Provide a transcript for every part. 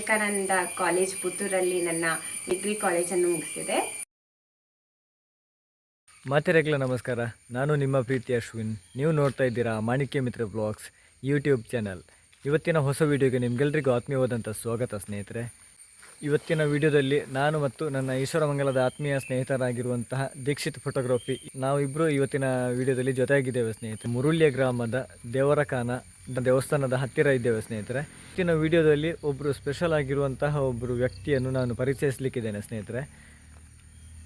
Vivekananda college ಪುತ್ತೂರಲ್ಲಿ ನನ್ನ degree ಕಾಲೇಜನ್ನು ಮುಗಿಸಿದೆ. ಮಾತೆರೆಗ್ಲ ನಮಸ್ಕಾರ. ನಾನು ನಿಮ್ಮ ಪ್ರೀತಿ ಅಶ್ವಿನ್. ನೀವು ನೋಡ್ತಾ ಇದ್ದೀರಾ ಮಾಣಿಕ್ಯ ಮಿತ್ರ ಬ್ಲಾಗ್ಸ್ ಯೂಟ್ಯೂಬ್ ಚಾನಲ್. ಇವತ್ತಿನ ಹೊಸ ವಿಡಿಯೋಗೆ ನಿಮಗೆಲ್ಲರಿಗೂ ಆತ್ಮೀಯವಾದಂಥ ಸ್ವಾಗತ ಸ್ನೇಹಿತರೆ. ಇವತ್ತಿನ ವಿಡಿಯೋದಲ್ಲಿ ನಾನು ಮತ್ತು ನನ್ನ ಈಶ್ವರಮಂಗಲದ ಆತ್ಮೀಯ ಸ್ನೇಹಿತರಾಗಿರುವಂತಹ ದೀಕ್ಷಿತ್ ಫೋಟೋಗ್ರಫಿ ನಾವಿಬ್ಬರು ಇವತ್ತಿನ ವಿಡಿಯೋದಲ್ಲಿ ಜೊತೆಯಾಗಿದ್ದೇವೆ ಸ್ನೇಹಿತರೆ. ಮುರುಳ್ಯ ಗ್ರಾಮದ ದೇವರಕಾನ ದೇವಸ್ಥಾನದ ಹತ್ತಿರ ಇದ್ದೇವೆ ಸ್ನೇಹಿತರೆ. ಇವತ್ತಿನ ವಿಡಿಯೋದಲ್ಲಿ ಒಬ್ಬರು ಸ್ಪೆಷಲ್ ಆಗಿರುವಂತಹ ಒಬ್ಬರು ವ್ಯಕ್ತಿಯನ್ನು ನಾನು ಪರಿಚಯಿಸಲಿಕ್ಕಿದ್ದೇನೆ ಸ್ನೇಹಿತರೆ.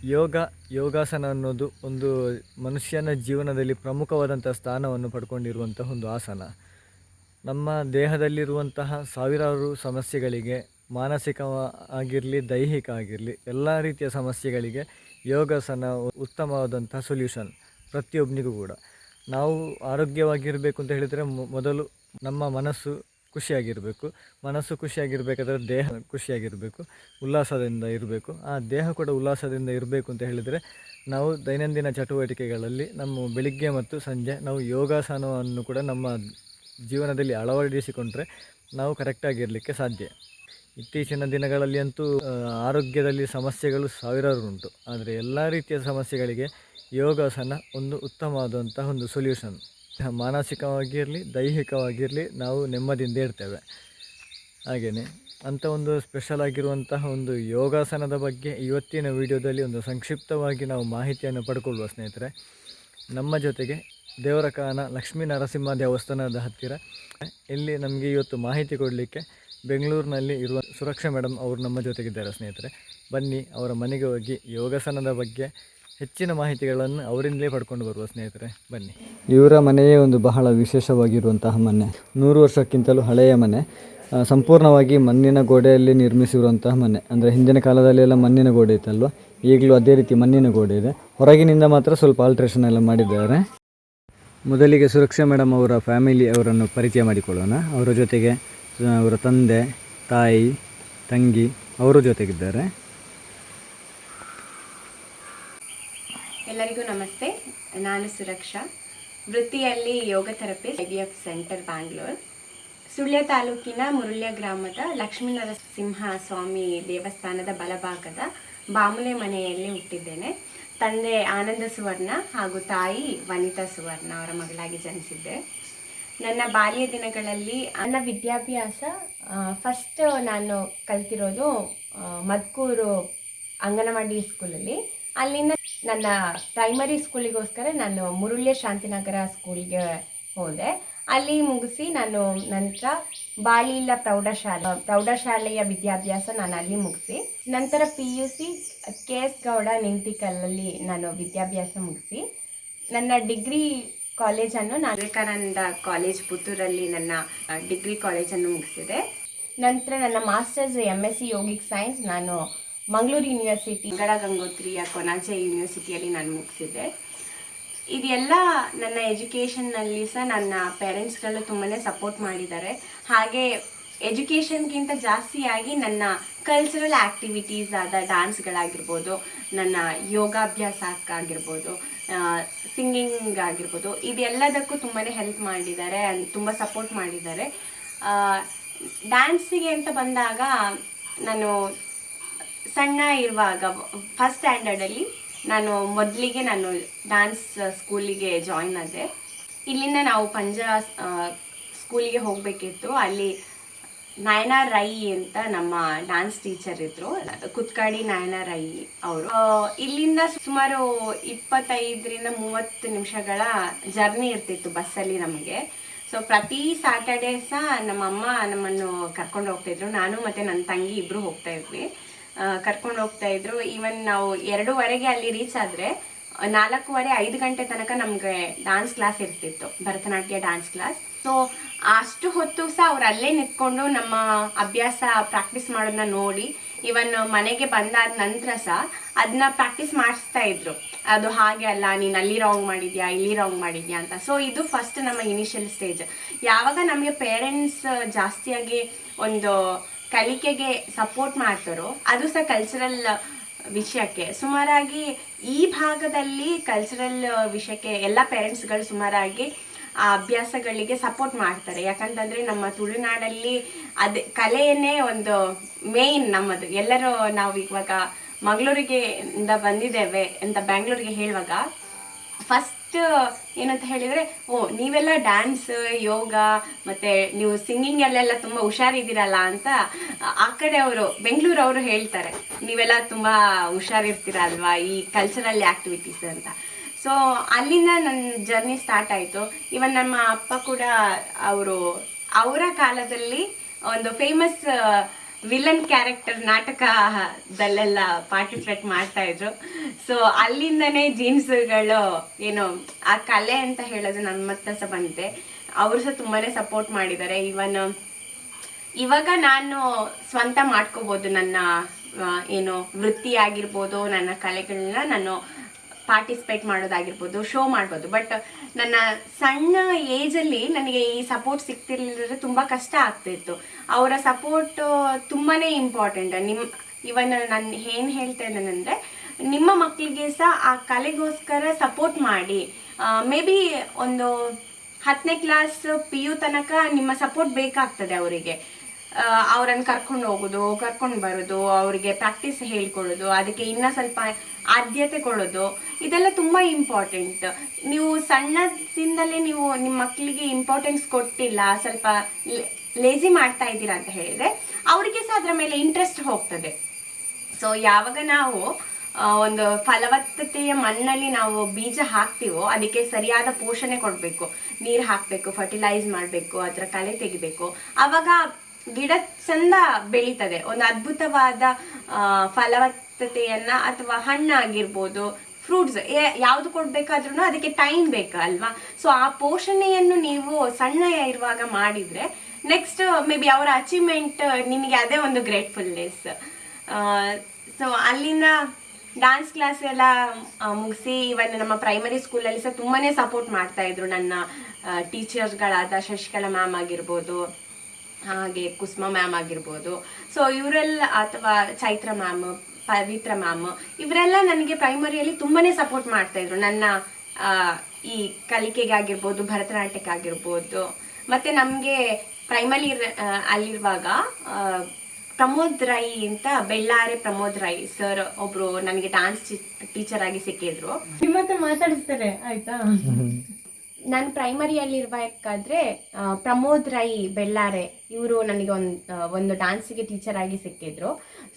ಯೋಗ, ಯೋಗಾಸನ ಅನ್ನೋದು ಒಂದು ಮನುಷ್ಯನ ಜೀವನದಲ್ಲಿ ಪ್ರಮುಖವಾದಂಥ ಸ್ಥಾನವನ್ನು ಪಡ್ಕೊಂಡಿರುವಂತಹ ಒಂದು ಆಸನ. ನಮ್ಮ ದೇಹದಲ್ಲಿರುವಂತಹ ಸಾವಿರಾರು ಸಮಸ್ಯೆಗಳಿಗೆ ಮಾನಸಿಕ ಆಗಿರಲಿ ದೈಹಿಕ ಆಗಿರಲಿ ಎಲ್ಲ ರೀತಿಯ ಸಮಸ್ಯೆಗಳಿಗೆ ಯೋಗಾಸನ ಉತ್ತಮವಾದಂಥ ಸೊಲ್ಯೂಷನ್ ಪ್ರತಿಯೊಬ್ಬನಿಗೂ ಕೂಡ. ನಾವು ಆರೋಗ್ಯವಾಗಿರಬೇಕು ಅಂತ ಹೇಳಿದರೆ ಮೊದಲು ನಮ್ಮ ಮನಸ್ಸು ಖುಷಿಯಾಗಿರಬೇಕು. ಮನಸ್ಸು ಖುಷಿಯಾಗಿರಬೇಕಾದ್ರೆ ದೇಹ ಖುಷಿಯಾಗಿರಬೇಕು, ಉಲ್ಲಾಸದಿಂದ ಇರಬೇಕು. ಆ ದೇಹ ಕೂಡ ಉಲ್ಲಾಸದಿಂದ ಇರಬೇಕು ಅಂತ ಹೇಳಿದರೆ ನಾವು ದೈನಂದಿನ ಚಟುವಟಿಕೆಗಳಲ್ಲಿ ನಮ್ಮ ಬೆಳಿಗ್ಗೆ ಮತ್ತು ಸಂಜೆ ನಾವು ಯೋಗಾಸನವನ್ನು ಕೂಡ ನಮ್ಮ ಜೀವನದಲ್ಲಿ ಅಳವಡಿಸಿಕೊಂಡ್ರೆ ನಾವು ಕರೆಕ್ಟಾಗಿರಲಿಕ್ಕೆ ಸಾಧ್ಯ. ಇತ್ತೀಚಿನ ದಿನಗಳಲ್ಲಿ ಅಂತೂ ಆರೋಗ್ಯದಲ್ಲಿ ಸಮಸ್ಯೆಗಳು ಸಾವಿರಾರು ಉಂಟು ಆದರೆ ಎಲ್ಲ ರೀತಿಯ ಸಮಸ್ಯೆಗಳಿಗೆ ಯೋಗಾಸನ ಒಂದು ಉತ್ತಮವಾದಂತಹ ಒಂದು ಸೊಲ್ಯೂಷನ್ ಮಾನಸಿಕವಾಗಿರಲಿ ದೈಹಿಕವಾಗಿರಲಿ ನಾವು ನೆಮ್ಮದಿಯಿಂದ ಇರ್ತೇವೆ. ಹಾಗೆಯೇ ಅಂಥ ಒಂದು ಸ್ಪೆಷಲ್ ಆಗಿರುವಂತಹ ಒಂದು ಯೋಗಾಸನದ ಬಗ್ಗೆ ಇವತ್ತಿನ ವಿಡಿಯೋದಲ್ಲಿ ಒಂದು ಸಂಕ್ಷಿಪ್ತವಾಗಿ ನಾವು ಮಾಹಿತಿಯನ್ನು ಪಡ್ಕೊಳ್ಳುವ ಸ್ನೇಹಿತರೆ, ನಮ್ಮ ಜೊತೆಗೆ ದೇವರಕಾನ ಲಕ್ಷ್ಮೀ ನರಸಿಂಹ ದೇವಸ್ಥಾನದ ಹತ್ತಿರ, ಇಲ್ಲಿ ನಮಗೆ ಇವತ್ತು ಮಾಹಿತಿ ಕೊಡಲಿಕ್ಕೆ ಬೆಂಗಳೂರಿನಲ್ಲಿ ಇರುವ ಸುರಕ್ಷಾ ಮೇಡಮ್ ಅವರು ನಮ್ಮ ಜೊತೆಗಿದ್ದಾರೆ ಸ್ನೇಹಿತರೆ. ಬನ್ನಿ ಅವರ ಮನೆಗೆ ಹೋಗಿ ಯೋಗಾಸನದ ಬಗ್ಗೆ ಹೆಚ್ಚಿನ ಮಾಹಿತಿಗಳನ್ನು ಅವರಿಂದಲೇ ಪಡ್ಕೊಂಡು ಬರುವ ಸ್ನೇಹಿತರೆ, ಬನ್ನಿ. ಇವರ ಮನೆಯೇ ಒಂದು ಬಹಳ ವಿಶೇಷವಾಗಿರುವಂತಹ ಮನೆ. ನೂರು ವರ್ಷಕ್ಕಿಂತಲೂ ಹಳೆಯ ಮನೆ. ಸಂಪೂರ್ಣವಾಗಿ ಮಣ್ಣಿನ ಗೋಡೆಯಲ್ಲಿ ನಿರ್ಮಿಸಿರುವಂತಹ ಮನೆ. ಅಂದರೆ ಹಿಂದಿನ ಕಾಲದಲ್ಲಿ ಎಲ್ಲ ಮಣ್ಣಿನ ಗೋಡೆ ಇತ್ತಲ್ವ? ಈಗಲೂ ಅದೇ ರೀತಿ ಮಣ್ಣಿನ ಗೋಡೆ ಇದೆ. ಹೊರಗಿನಿಂದ ಮಾತ್ರ ಸ್ವಲ್ಪ ಆಲ್ಟ್ರೇಷನ್ ಎಲ್ಲ ಮಾಡಿದ್ದಾರೆ. ಮೊದಲಿಗೆ ಸುರಕ್ಷಾ ಮೇಡಮ್ ಅವರ ಫ್ಯಾಮಿಲಿ ಅವರನ್ನು ಪರಿಚಯ ಮಾಡಿಕೊಳ್ಳೋಣ. ಅವರ ಜೊತೆಗೆ ಅವರ ತಂದೆ, ತಾಯಿ, ತಂಗಿ ಅವರು ಜೊತೆಗಿದ್ದಾರೆ. ಎಲ್ಲರಿಗೂ ನಮಸ್ತೆ. ನಾನು ಸುರಕ್ಷಾ. ವೃತ್ತಿಯಲ್ಲಿ yoga therapy I centre Bangalore. Sullia ತಾಲೂಕಿನ ಮುರುಳ್ಯ ಗ್ರಾಮದ ಲಕ್ಷ್ಮೀನರಸಿಂಹ ಸ್ವಾಮಿ ದೇವಸ್ಥಾನದ ಬಲಭಾಗದ ಬಾಮುಲೆ ಮನೆಯಲ್ಲಿ ಹುಟ್ಟಿದ್ದೇನೆ. ತಂದೆ ಆನಂದ ಸುವರ್ಣ ಹಾಗೂ ತಾಯಿ ವನಿತಾ ಸುವರ್ಣ ಅವರ ಮಗಳಾಗಿ ಜನಿಸಿದ್ದೆ. ನನ್ನ ಬಾಲ್ಯ ದಿನಗಳಲ್ಲಿ ನನ್ನ ವಿದ್ಯಾಭ್ಯಾಸ ಫಸ್ಟ್ ನಾನು ಕಲ್ತಿರೋದು ಮದ್ಕೂರು ಅಂಗನವಾಡಿ ಸ್ಕೂಲಲ್ಲಿ. ಅಲ್ಲಿನ ನನ್ನ ಪ್ರೈಮರಿ ಸ್ಕೂಲಿಗೋಸ್ಕರ ನಾನು ಮುರುಳ್ಯ ಶಾಂತಿನಗರ ಸ್ಕೂಲ್ಗೆ ಹೋದೆ. ಅಲ್ಲಿ ಮುಗಿಸಿ ನಾನು ನಂತರ ಬಾಳಿಲ ಪ್ರೌಢಶಾಲೆ, ಪ್ರೌಢಶಾಲೆಯ ವಿದ್ಯಾಭ್ಯಾಸ ನಾನು ಅಲ್ಲಿ ಮುಗಿಸಿ. ನಂತರ P U C K S Gowda ನಿಂತಿಕಲ್ಲಲ್ಲಿ ನಾನು ವಿದ್ಯಾಭ್ಯಾಸ ಮುಗಿಸಿ. ನನ್ನ ಡಿಗ್ರಿ ಕಾಲೇಜನ್ನು ನಾನು ವಿವೇಕಾನಂದ ಕಾಲೇಜ್ ಪುತ್ತೂರಲ್ಲಿ ನನ್ನ ಡಿಗ್ರಿ ಕಾಲೇಜನ್ನು ಮುಗಿಸಿದೆ. ನಂತರ ನನ್ನ masters M S C yogic science ನಾನು ಮಂಗಳೂರು ಯೂನಿವರ್ಸಿಟಿ ಗಡ ಗಂಗೋತ್ರಿಯ ಕೊನಾಜೆ ಯೂನಿವರ್ಸಿಟಿಯಲ್ಲಿ ನಾನು ಮುಗಿಸಿದ್ದೆ ಇದೆಲ್ಲ ನನ್ನ ಎಜುಕೇಷನ್ನಲ್ಲಿ ಸಹ ನನ್ನ ಪೇರೆಂಟ್ಸ್ಗಳು ತುಂಬಾ ಸಪೋರ್ಟ್ ಮಾಡಿದ್ದಾರೆ. ಹಾಗೆ ಎಜುಕೇಷನ್ಗಿಂತ ಜಾಸ್ತಿಯಾಗಿ ನನ್ನ ಕಲ್ಚರಲ್ ಆ್ಯಕ್ಟಿವಿಟೀಸ್ ಆದ ಡ್ಯಾನ್ಸ್ಗಳಾಗಿರ್ಬೋದು ನನ್ನ ಯೋಗಾಭ್ಯಾಸಕ್ಕಾಗಿರ್ಬೋದು ಸಿಂಗಿಂಗ್ ಆಗಿರ್ಬೋದು. ಇದೆಲ್ಲದಕ್ಕೂ ತುಂಬಾ ಹೆಲ್ಪ್ ಮಾಡಿದ್ದಾರೆ ತುಂಬ ಸಪೋರ್ಟ್ ಮಾಡಿದ್ದಾರೆ. ಡ್ಯಾನ್ಸಿಗೆ ಅಂತ ಬಂದಾಗ ನಾನು ಸಣ್ಣ ಇರುವಾಗ ಫಸ್ಟ್ ಸ್ಟ್ಯಾಂಡರ್ಡಲ್ಲಿ ನಾನು ಮೊದಲಿಗೆ ನಾನು ಡ್ಯಾನ್ಸ್ ಸ್ಕೂಲಿಗೆ ಜಾಯ್ನ್ ಆದೆ. ಇಲ್ಲಿಂದ ನಾವು ಪಂಜಾ ಸ್ಕೂಲಿಗೆ ಹೋಗಬೇಕಿತ್ತು. ಅಲ್ಲಿ ನಯನ ರೈ ಅಂತ ನಮ್ಮ ಡಾನ್ಸ್ ಟೀಚರ್ ಇದ್ರು. ಕುತ್ಕಾಡಿ ನಯನ ರೈ ಅವರು. ಇಲ್ಲಿಂದ ಸುಮಾರು ಇಪ್ಪತ್ತೈದರಿಂದ ಮೂವತ್ತು ನಿಮಿಷಗಳ ಜರ್ನಿ ಇರ್ತಿತ್ತು ಬಸ್ಸಲ್ಲಿ ನಮಗೆ. ಸೊ ಪ್ರತಿ ಸ್ಯಾಟರ್ಡೇ ಸಹ ನಮ್ಮಮ್ಮ ನಮ್ಮನ್ನು ಕರ್ಕೊಂಡು ಹೋಗ್ತಾಯಿದ್ರು ನಾನು ಮತ್ತು ನನ್ನ ತಂಗಿ ಇಬ್ಬರು ಹೋಗ್ತಾ ಇದ್ವಿ. ಕರ್ಕೊಂಡು ಹೋಗ್ತಾ ಇದ್ರು. ಈವನ್ ನಾವು ಎರಡೂವರೆಗೆ ಅಲ್ಲಿ ರೀಚ್ ಆದರೆ ನಾಲ್ಕೂವರೆ, ಐದು ಗಂಟೆ ತನಕ ನಮಗೆ ಡ್ಯಾನ್ಸ್ ಕ್ಲಾಸ್ ಇರ್ತಿತ್ತು, ಭರತನಾಟ್ಯ ಡ್ಯಾನ್ಸ್ ಕ್ಲಾಸ್ ಸೊ ಅಷ್ಟು ಹೊತ್ತು ಸಹ ಅವ್ರು ಅಲ್ಲೇ ನಿಂತ್ಕೊಂಡು ನಮ್ಮ ಅಭ್ಯಾಸ ಪ್ರಾಕ್ಟೀಸ್ ಮಾಡೋದನ್ನ ನೋಡಿ ಇವನ್ ಮನೆಗೆ ಬಂದಾದ ನಂತರ ಸಹ ಅದನ್ನ ಪ್ರಾಕ್ಟೀಸ್ ಮಾಡಿಸ್ತಾ ಇದ್ರು. ಅದು ಹಾಗೆ ಅಲ್ಲ, ನೀನು ಅಲ್ಲಿ ರಾಂಗ್ ಮಾಡಿದ್ಯಾ, ಇಲ್ಲಿ ರಾಂಗ್ ಮಾಡಿದ್ಯಾ ಅಂತ. ಸೊ ಇದು ಫಸ್ಟ್ ನಮ್ಮ ಇನಿಷಿಯಲ್ ಸ್ಟೇಜ್ ಯಾವಾಗ ನಮಗೆ ಪೇರೆಂಟ್ಸ್ ಜಾಸ್ತಿಯಾಗಿ ಒಂದು ಕಲಿಕೆಗೆ ಸಪೋರ್ಟ್ ಮಾಡ್ತಾರೋ, ಅದು ಸಹ ಕಲ್ಚರಲ್ ವಿಷಯಕ್ಕೆ. ಸುಮಾರಾಗಿ ಈ ಭಾಗದಲ್ಲಿ ಕಲ್ಚರಲ್ ವಿಷಯಕ್ಕೆ ಎಲ್ಲ ಪೇರೆಂಟ್ಸ್ಗಳು ಸುಮಾರಾಗಿ, ಆ, ಅಭ್ಯಾಸಗಳಿಗೆ ಸಪೋರ್ಟ್ ಮಾಡ್ತಾರೆ. ಯಾಕಂತಂದ್ರೆ ನಮ್ಮ ತುಳುನಾಡಲ್ಲಿ ಅದು, ಕಲೆಯನ್ನೇ ಒಂದು ಮೇಯ್ನ್ ನಮ್ಮದು. ಎಲ್ಲರೂ ನಾವು ಇವಾಗ ಮಂಗಳೂರಿಗೆ ಇಂದ ಬಂದಿದ್ದೇವೆ ಅಂತ ಬ್ಯಾಂಗ್ಳೂರಿಗೆ ಹೇಳುವಾಗ ಫಸ್ಟ್ ಏನಂತ ಹೇಳಿದ್ರೆ, ಓ, ನೀವೆಲ್ಲ ಡ್ಯಾನ್ಸ್ ಯೋಗ, ಮತ್ತೆ ನೀವು ಸಿಂಗಿಂಗ್ ಅಲ್ಲೆಲ್ಲ ತುಂಬಾ ಹುಷಾರಿದ್ದೀರಲ್ಲ ಅಂತ ಆ ಕಡೆ ಅವರು, ಬೆಂಗಳೂರು ಅವರು ಹೇಳ್ತಾರೆ. ನೀವೆಲ್ಲ ತುಂಬಾ ಹುಷಾರಿರ್ತೀರ ಅಲ್ವಾ ಈ ಕಲ್ಚರಲ್ ಆಕ್ಟಿವಿಟೀಸ್ ಅಂತ. ಸೊ ಅಲ್ಲಿಂದ ನನ್ನ ಜರ್ನಿ ಸ್ಟಾರ್ಟ್ ಆಯಿತು. ಇವನ್ ನಮ್ಮ ಅಪ್ಪ ಕೂಡ ಅವರು, ಅವರ ಕಾಲದಲ್ಲಿ ಒಂದು ಫೇಮಸ್ ವಿಲನ್ ಕ್ಯಾರೆಕ್ಟರ್ ನಾಟಕದಲ್ಲೆಲ್ಲ ಪಾರ್ಟಿಸಿಪೇಟ್ ಮಾಡ್ತಾ ಇದ್ರು. ಸೊ ಅಲ್ಲಿಂದನೇ ಜೀನ್ಸ್ಗಳು ಏನು, ಆ ಕಲೆ ಅಂತ ಹೇಳೋದು ನನ್ನ ಹತ್ರ ಸಹ ಬಂದಿದೆ. ಅವರು ಸಹ ತುಂಬಾನೇ ಸಪೋರ್ಟ್ ಮಾಡಿದ್ದಾರೆ. ಇವನ್ ಇವಾಗ ನಾನು ಸ್ವಂತ ಮಾಡ್ಕೋಬೋದು ನನ್ನ ಏನು ವೃತ್ತಿ ಆಗಿರ್ಬೋದು ನನ್ನ ಕಲೆಗಳನ್ನ ನಾನು ಪಾರ್ಟಿಸಿಪೇಟ್ ಮಾಡೋದಾಗಿರ್ಬೋದು ಶೋ ಮಾಡ್ಬೋದು. ಬಟ್ ನನ್ನ ಸಣ್ಣ ಏಜಲ್ಲಿ ನನಗೆ ಈ ಸಪೋರ್ಟ್ ಸಿಗ್ತಿರ್ಲಿಲ್ಲದ್ರೆ ತುಂಬ ಕಷ್ಟ ಆಗ್ತಿತ್ತು ಅವರ ಸಪೋರ್ಟ್ ತುಂಬಾ ಇಂಪಾರ್ಟೆಂಟ್ ನಿಮ್ಮ ಇವನ್ ನಾನು ಏನು ಹೇಳ್ತಾ ಇದ್ದೇನೆಂದರೆ ನಿಮ್ಮ ಮಕ್ಕಳಿಗೆ ಸಹ ಆ ಕಲೆಗೋಸ್ಕರ ಸಪೋರ್ಟ್ ಮಾಡಿ. ಮೇ ಬಿ ಒಂದು ಹತ್ತನೇ ಕ್ಲಾಸ್ ಪಿ ಯು ತನಕ ನಿಮ್ಮ ಸಪೋರ್ಟ್ ಬೇಕಾಗ್ತದೆ ಅವರಿಗೆ. ಅವರನ್ನು ಕರ್ಕೊಂಡು ಹೋಗೋದು, ಕರ್ಕೊಂಡು ಬರೋದು, ಅವರಿಗೆ ಪ್ರಾಕ್ಟೀಸ್ ಹೇಳ್ಕೊಡೋದು ಅದಕ್ಕೆ ಇನ್ನೂ ಸ್ವಲ್ಪ ಆದ್ಯತೆ ಕೊಡೋದು, ಇದೆಲ್ಲ ತುಂಬ ಇಂಪಾರ್ಟೆಂಟ್ ನೀವು ಸಣ್ಣದಿಂದಲೇ ನೀವು ನಿಮ್ಮ ಮಕ್ಕಳಿಗೆ ಇಂಪಾರ್ಟೆನ್ಸ್ ಕೊಟ್ಟಿಲ್ಲ, ಸ್ವಲ್ಪ ಲೇಜಿ ಮಾಡ್ತಾ ಇದ್ದೀರಾ ಅಂತ ಹೇಳಿದ್ರೆ, ಅವರಿಗೆ ಸಹ ಅದರ ಮೇಲೆ ಇಂಟ್ರೆಸ್ಟ್ ಹೋಗ್ತದೆ. ಸೊ ಯಾವಾಗ ನಾವು ಒಂದು ಫಲವತ್ತತೆಯ ಮಣ್ಣಲ್ಲಿ ನಾವು ಬೀಜ ಹಾಕ್ತೀವೋ, ಅದಕ್ಕೆ ಸರಿಯಾದ ಪೋಷಣೆ ಕೊಡಬೇಕು. ನೀರು ಹಾಕಬೇಕು ಫರ್ಟಿಲೈಸ್ ಮಾಡಬೇಕು, ಅದರ ಕಳೆ ತೆಗಿಬೇಕು. ಆವಾಗ ಗಿಡ ಚಂದ ಬೆಳೀತದೆ. ಒಂದು ಅದ್ಭುತವಾದ ಫಲವತ್ತತೆಯನ್ನು ಅಥವಾ ಹಣ್ಣಾಗಿರ್ಬೋದು, ಫ್ರೂಟ್ಸ್ ಯಾವುದು ಕೊಡ್ಬೇಕಾದ್ರೂ ಅದಕ್ಕೆ ಟೈಮ್ ಬೇಕು ಅಲ್ವಾ? ಸೊ, ಆ ಪೋಷಣೆಯನ್ನು ನೀವು ಸಣ್ಣ ಇರುವಾಗ ಮಾಡಿದ್ರೆ, ನೆಕ್ಸ್ಟ್ ಮೇ ಬಿ ಅವರ ಅಚೀವ್ಮೆಂಟ್ ನಿಮಗೆ ಅದೇ ಒಂದು ಗ್ರೇಟ್ಫುಲ್ನೆಸ್. ಸೊ, ಅಲ್ಲಿನ ಡ್ಯಾನ್ಸ್ ಕ್ಲಾಸ್ ಎಲ್ಲ ಮುಗಿಸಿ ಇವನ್ ನಮ್ಮ ಪ್ರೈಮರಿ ಸ್ಕೂಲಲ್ಲಿ ಸಹ ತುಂಬಾನೇ ಸಪೋರ್ಟ್ ಮಾಡ್ತಾ ಇದ್ರು ನನ್ನ ಟೀಚರ್ಸ್ಗಳಾದ ಶಶಿಕಲಾ ಮ್ಯಾಮ್ ಆಗಿರ್ಬೋದು ಹಾಗೆ ಕುಸುಮ ಮ್ಯಾಮ್ ಆಗಿರ್ಬೋದು. ಸೊ ಇವರೆಲ್ಲ ಅಥವಾ ಚೈತ್ರ ಮ್ಯಾಮ್ ಪವಿತ್ರ ಮ್ಯಾಮ್ ಇವರೆಲ್ಲ ನನಗೆ ಪ್ರೈಮರಿಯಲ್ಲಿ ತುಂಬಾನೇ ಸಪೋರ್ಟ್ ಮಾಡ್ತಾ ಇದ್ರು. ನನ್ನ ಆ, ಈ ಕಲಿಕೆಗೆ ಆಗಿರ್ಬೋದು ಭರತನಾಟ್ಯಕ್ಕೆ ಆಗಿರ್ಬೋದು. ಮತ್ತೆ ನಮಗೆ ಪ್ರೈಮರಿ ಅಲ್ಲಿರುವಾಗ ಆ, ಪ್ರಮೋದ್ ರೈ ಅಂತ ಬೆಳ್ಳಾರೆ ಪ್ರಮೋದ್ ರೈ ಸರ್ ಒಬ್ರು ನನಗೆ ಡಾನ್ಸ್ ಟೀಚರ್ ಆಗಿ ಸಿಕ್ಕಿದ್ರು. ನಿಮ್ಮ ಹತ್ರ ಮಾತಾಡಿಸ್ತಾರೆ ಆಯ್ತಾ? ನಾನು ಪ್ರೈಮರಿಯಲ್ಲಿರ್ಬೇಕಾದ್ರೆ ಪ್ರಮೋದ್ ರೈ ಬೆಳ್ಳಾರೆ, ಇವರು ನನಗೆ ಒಂದು ಒಂದು ಡಾನ್ಸಿಗೆ ಟೀಚರ್ ಆಗಿ ಸಿಕ್ಕಿದ್ರು.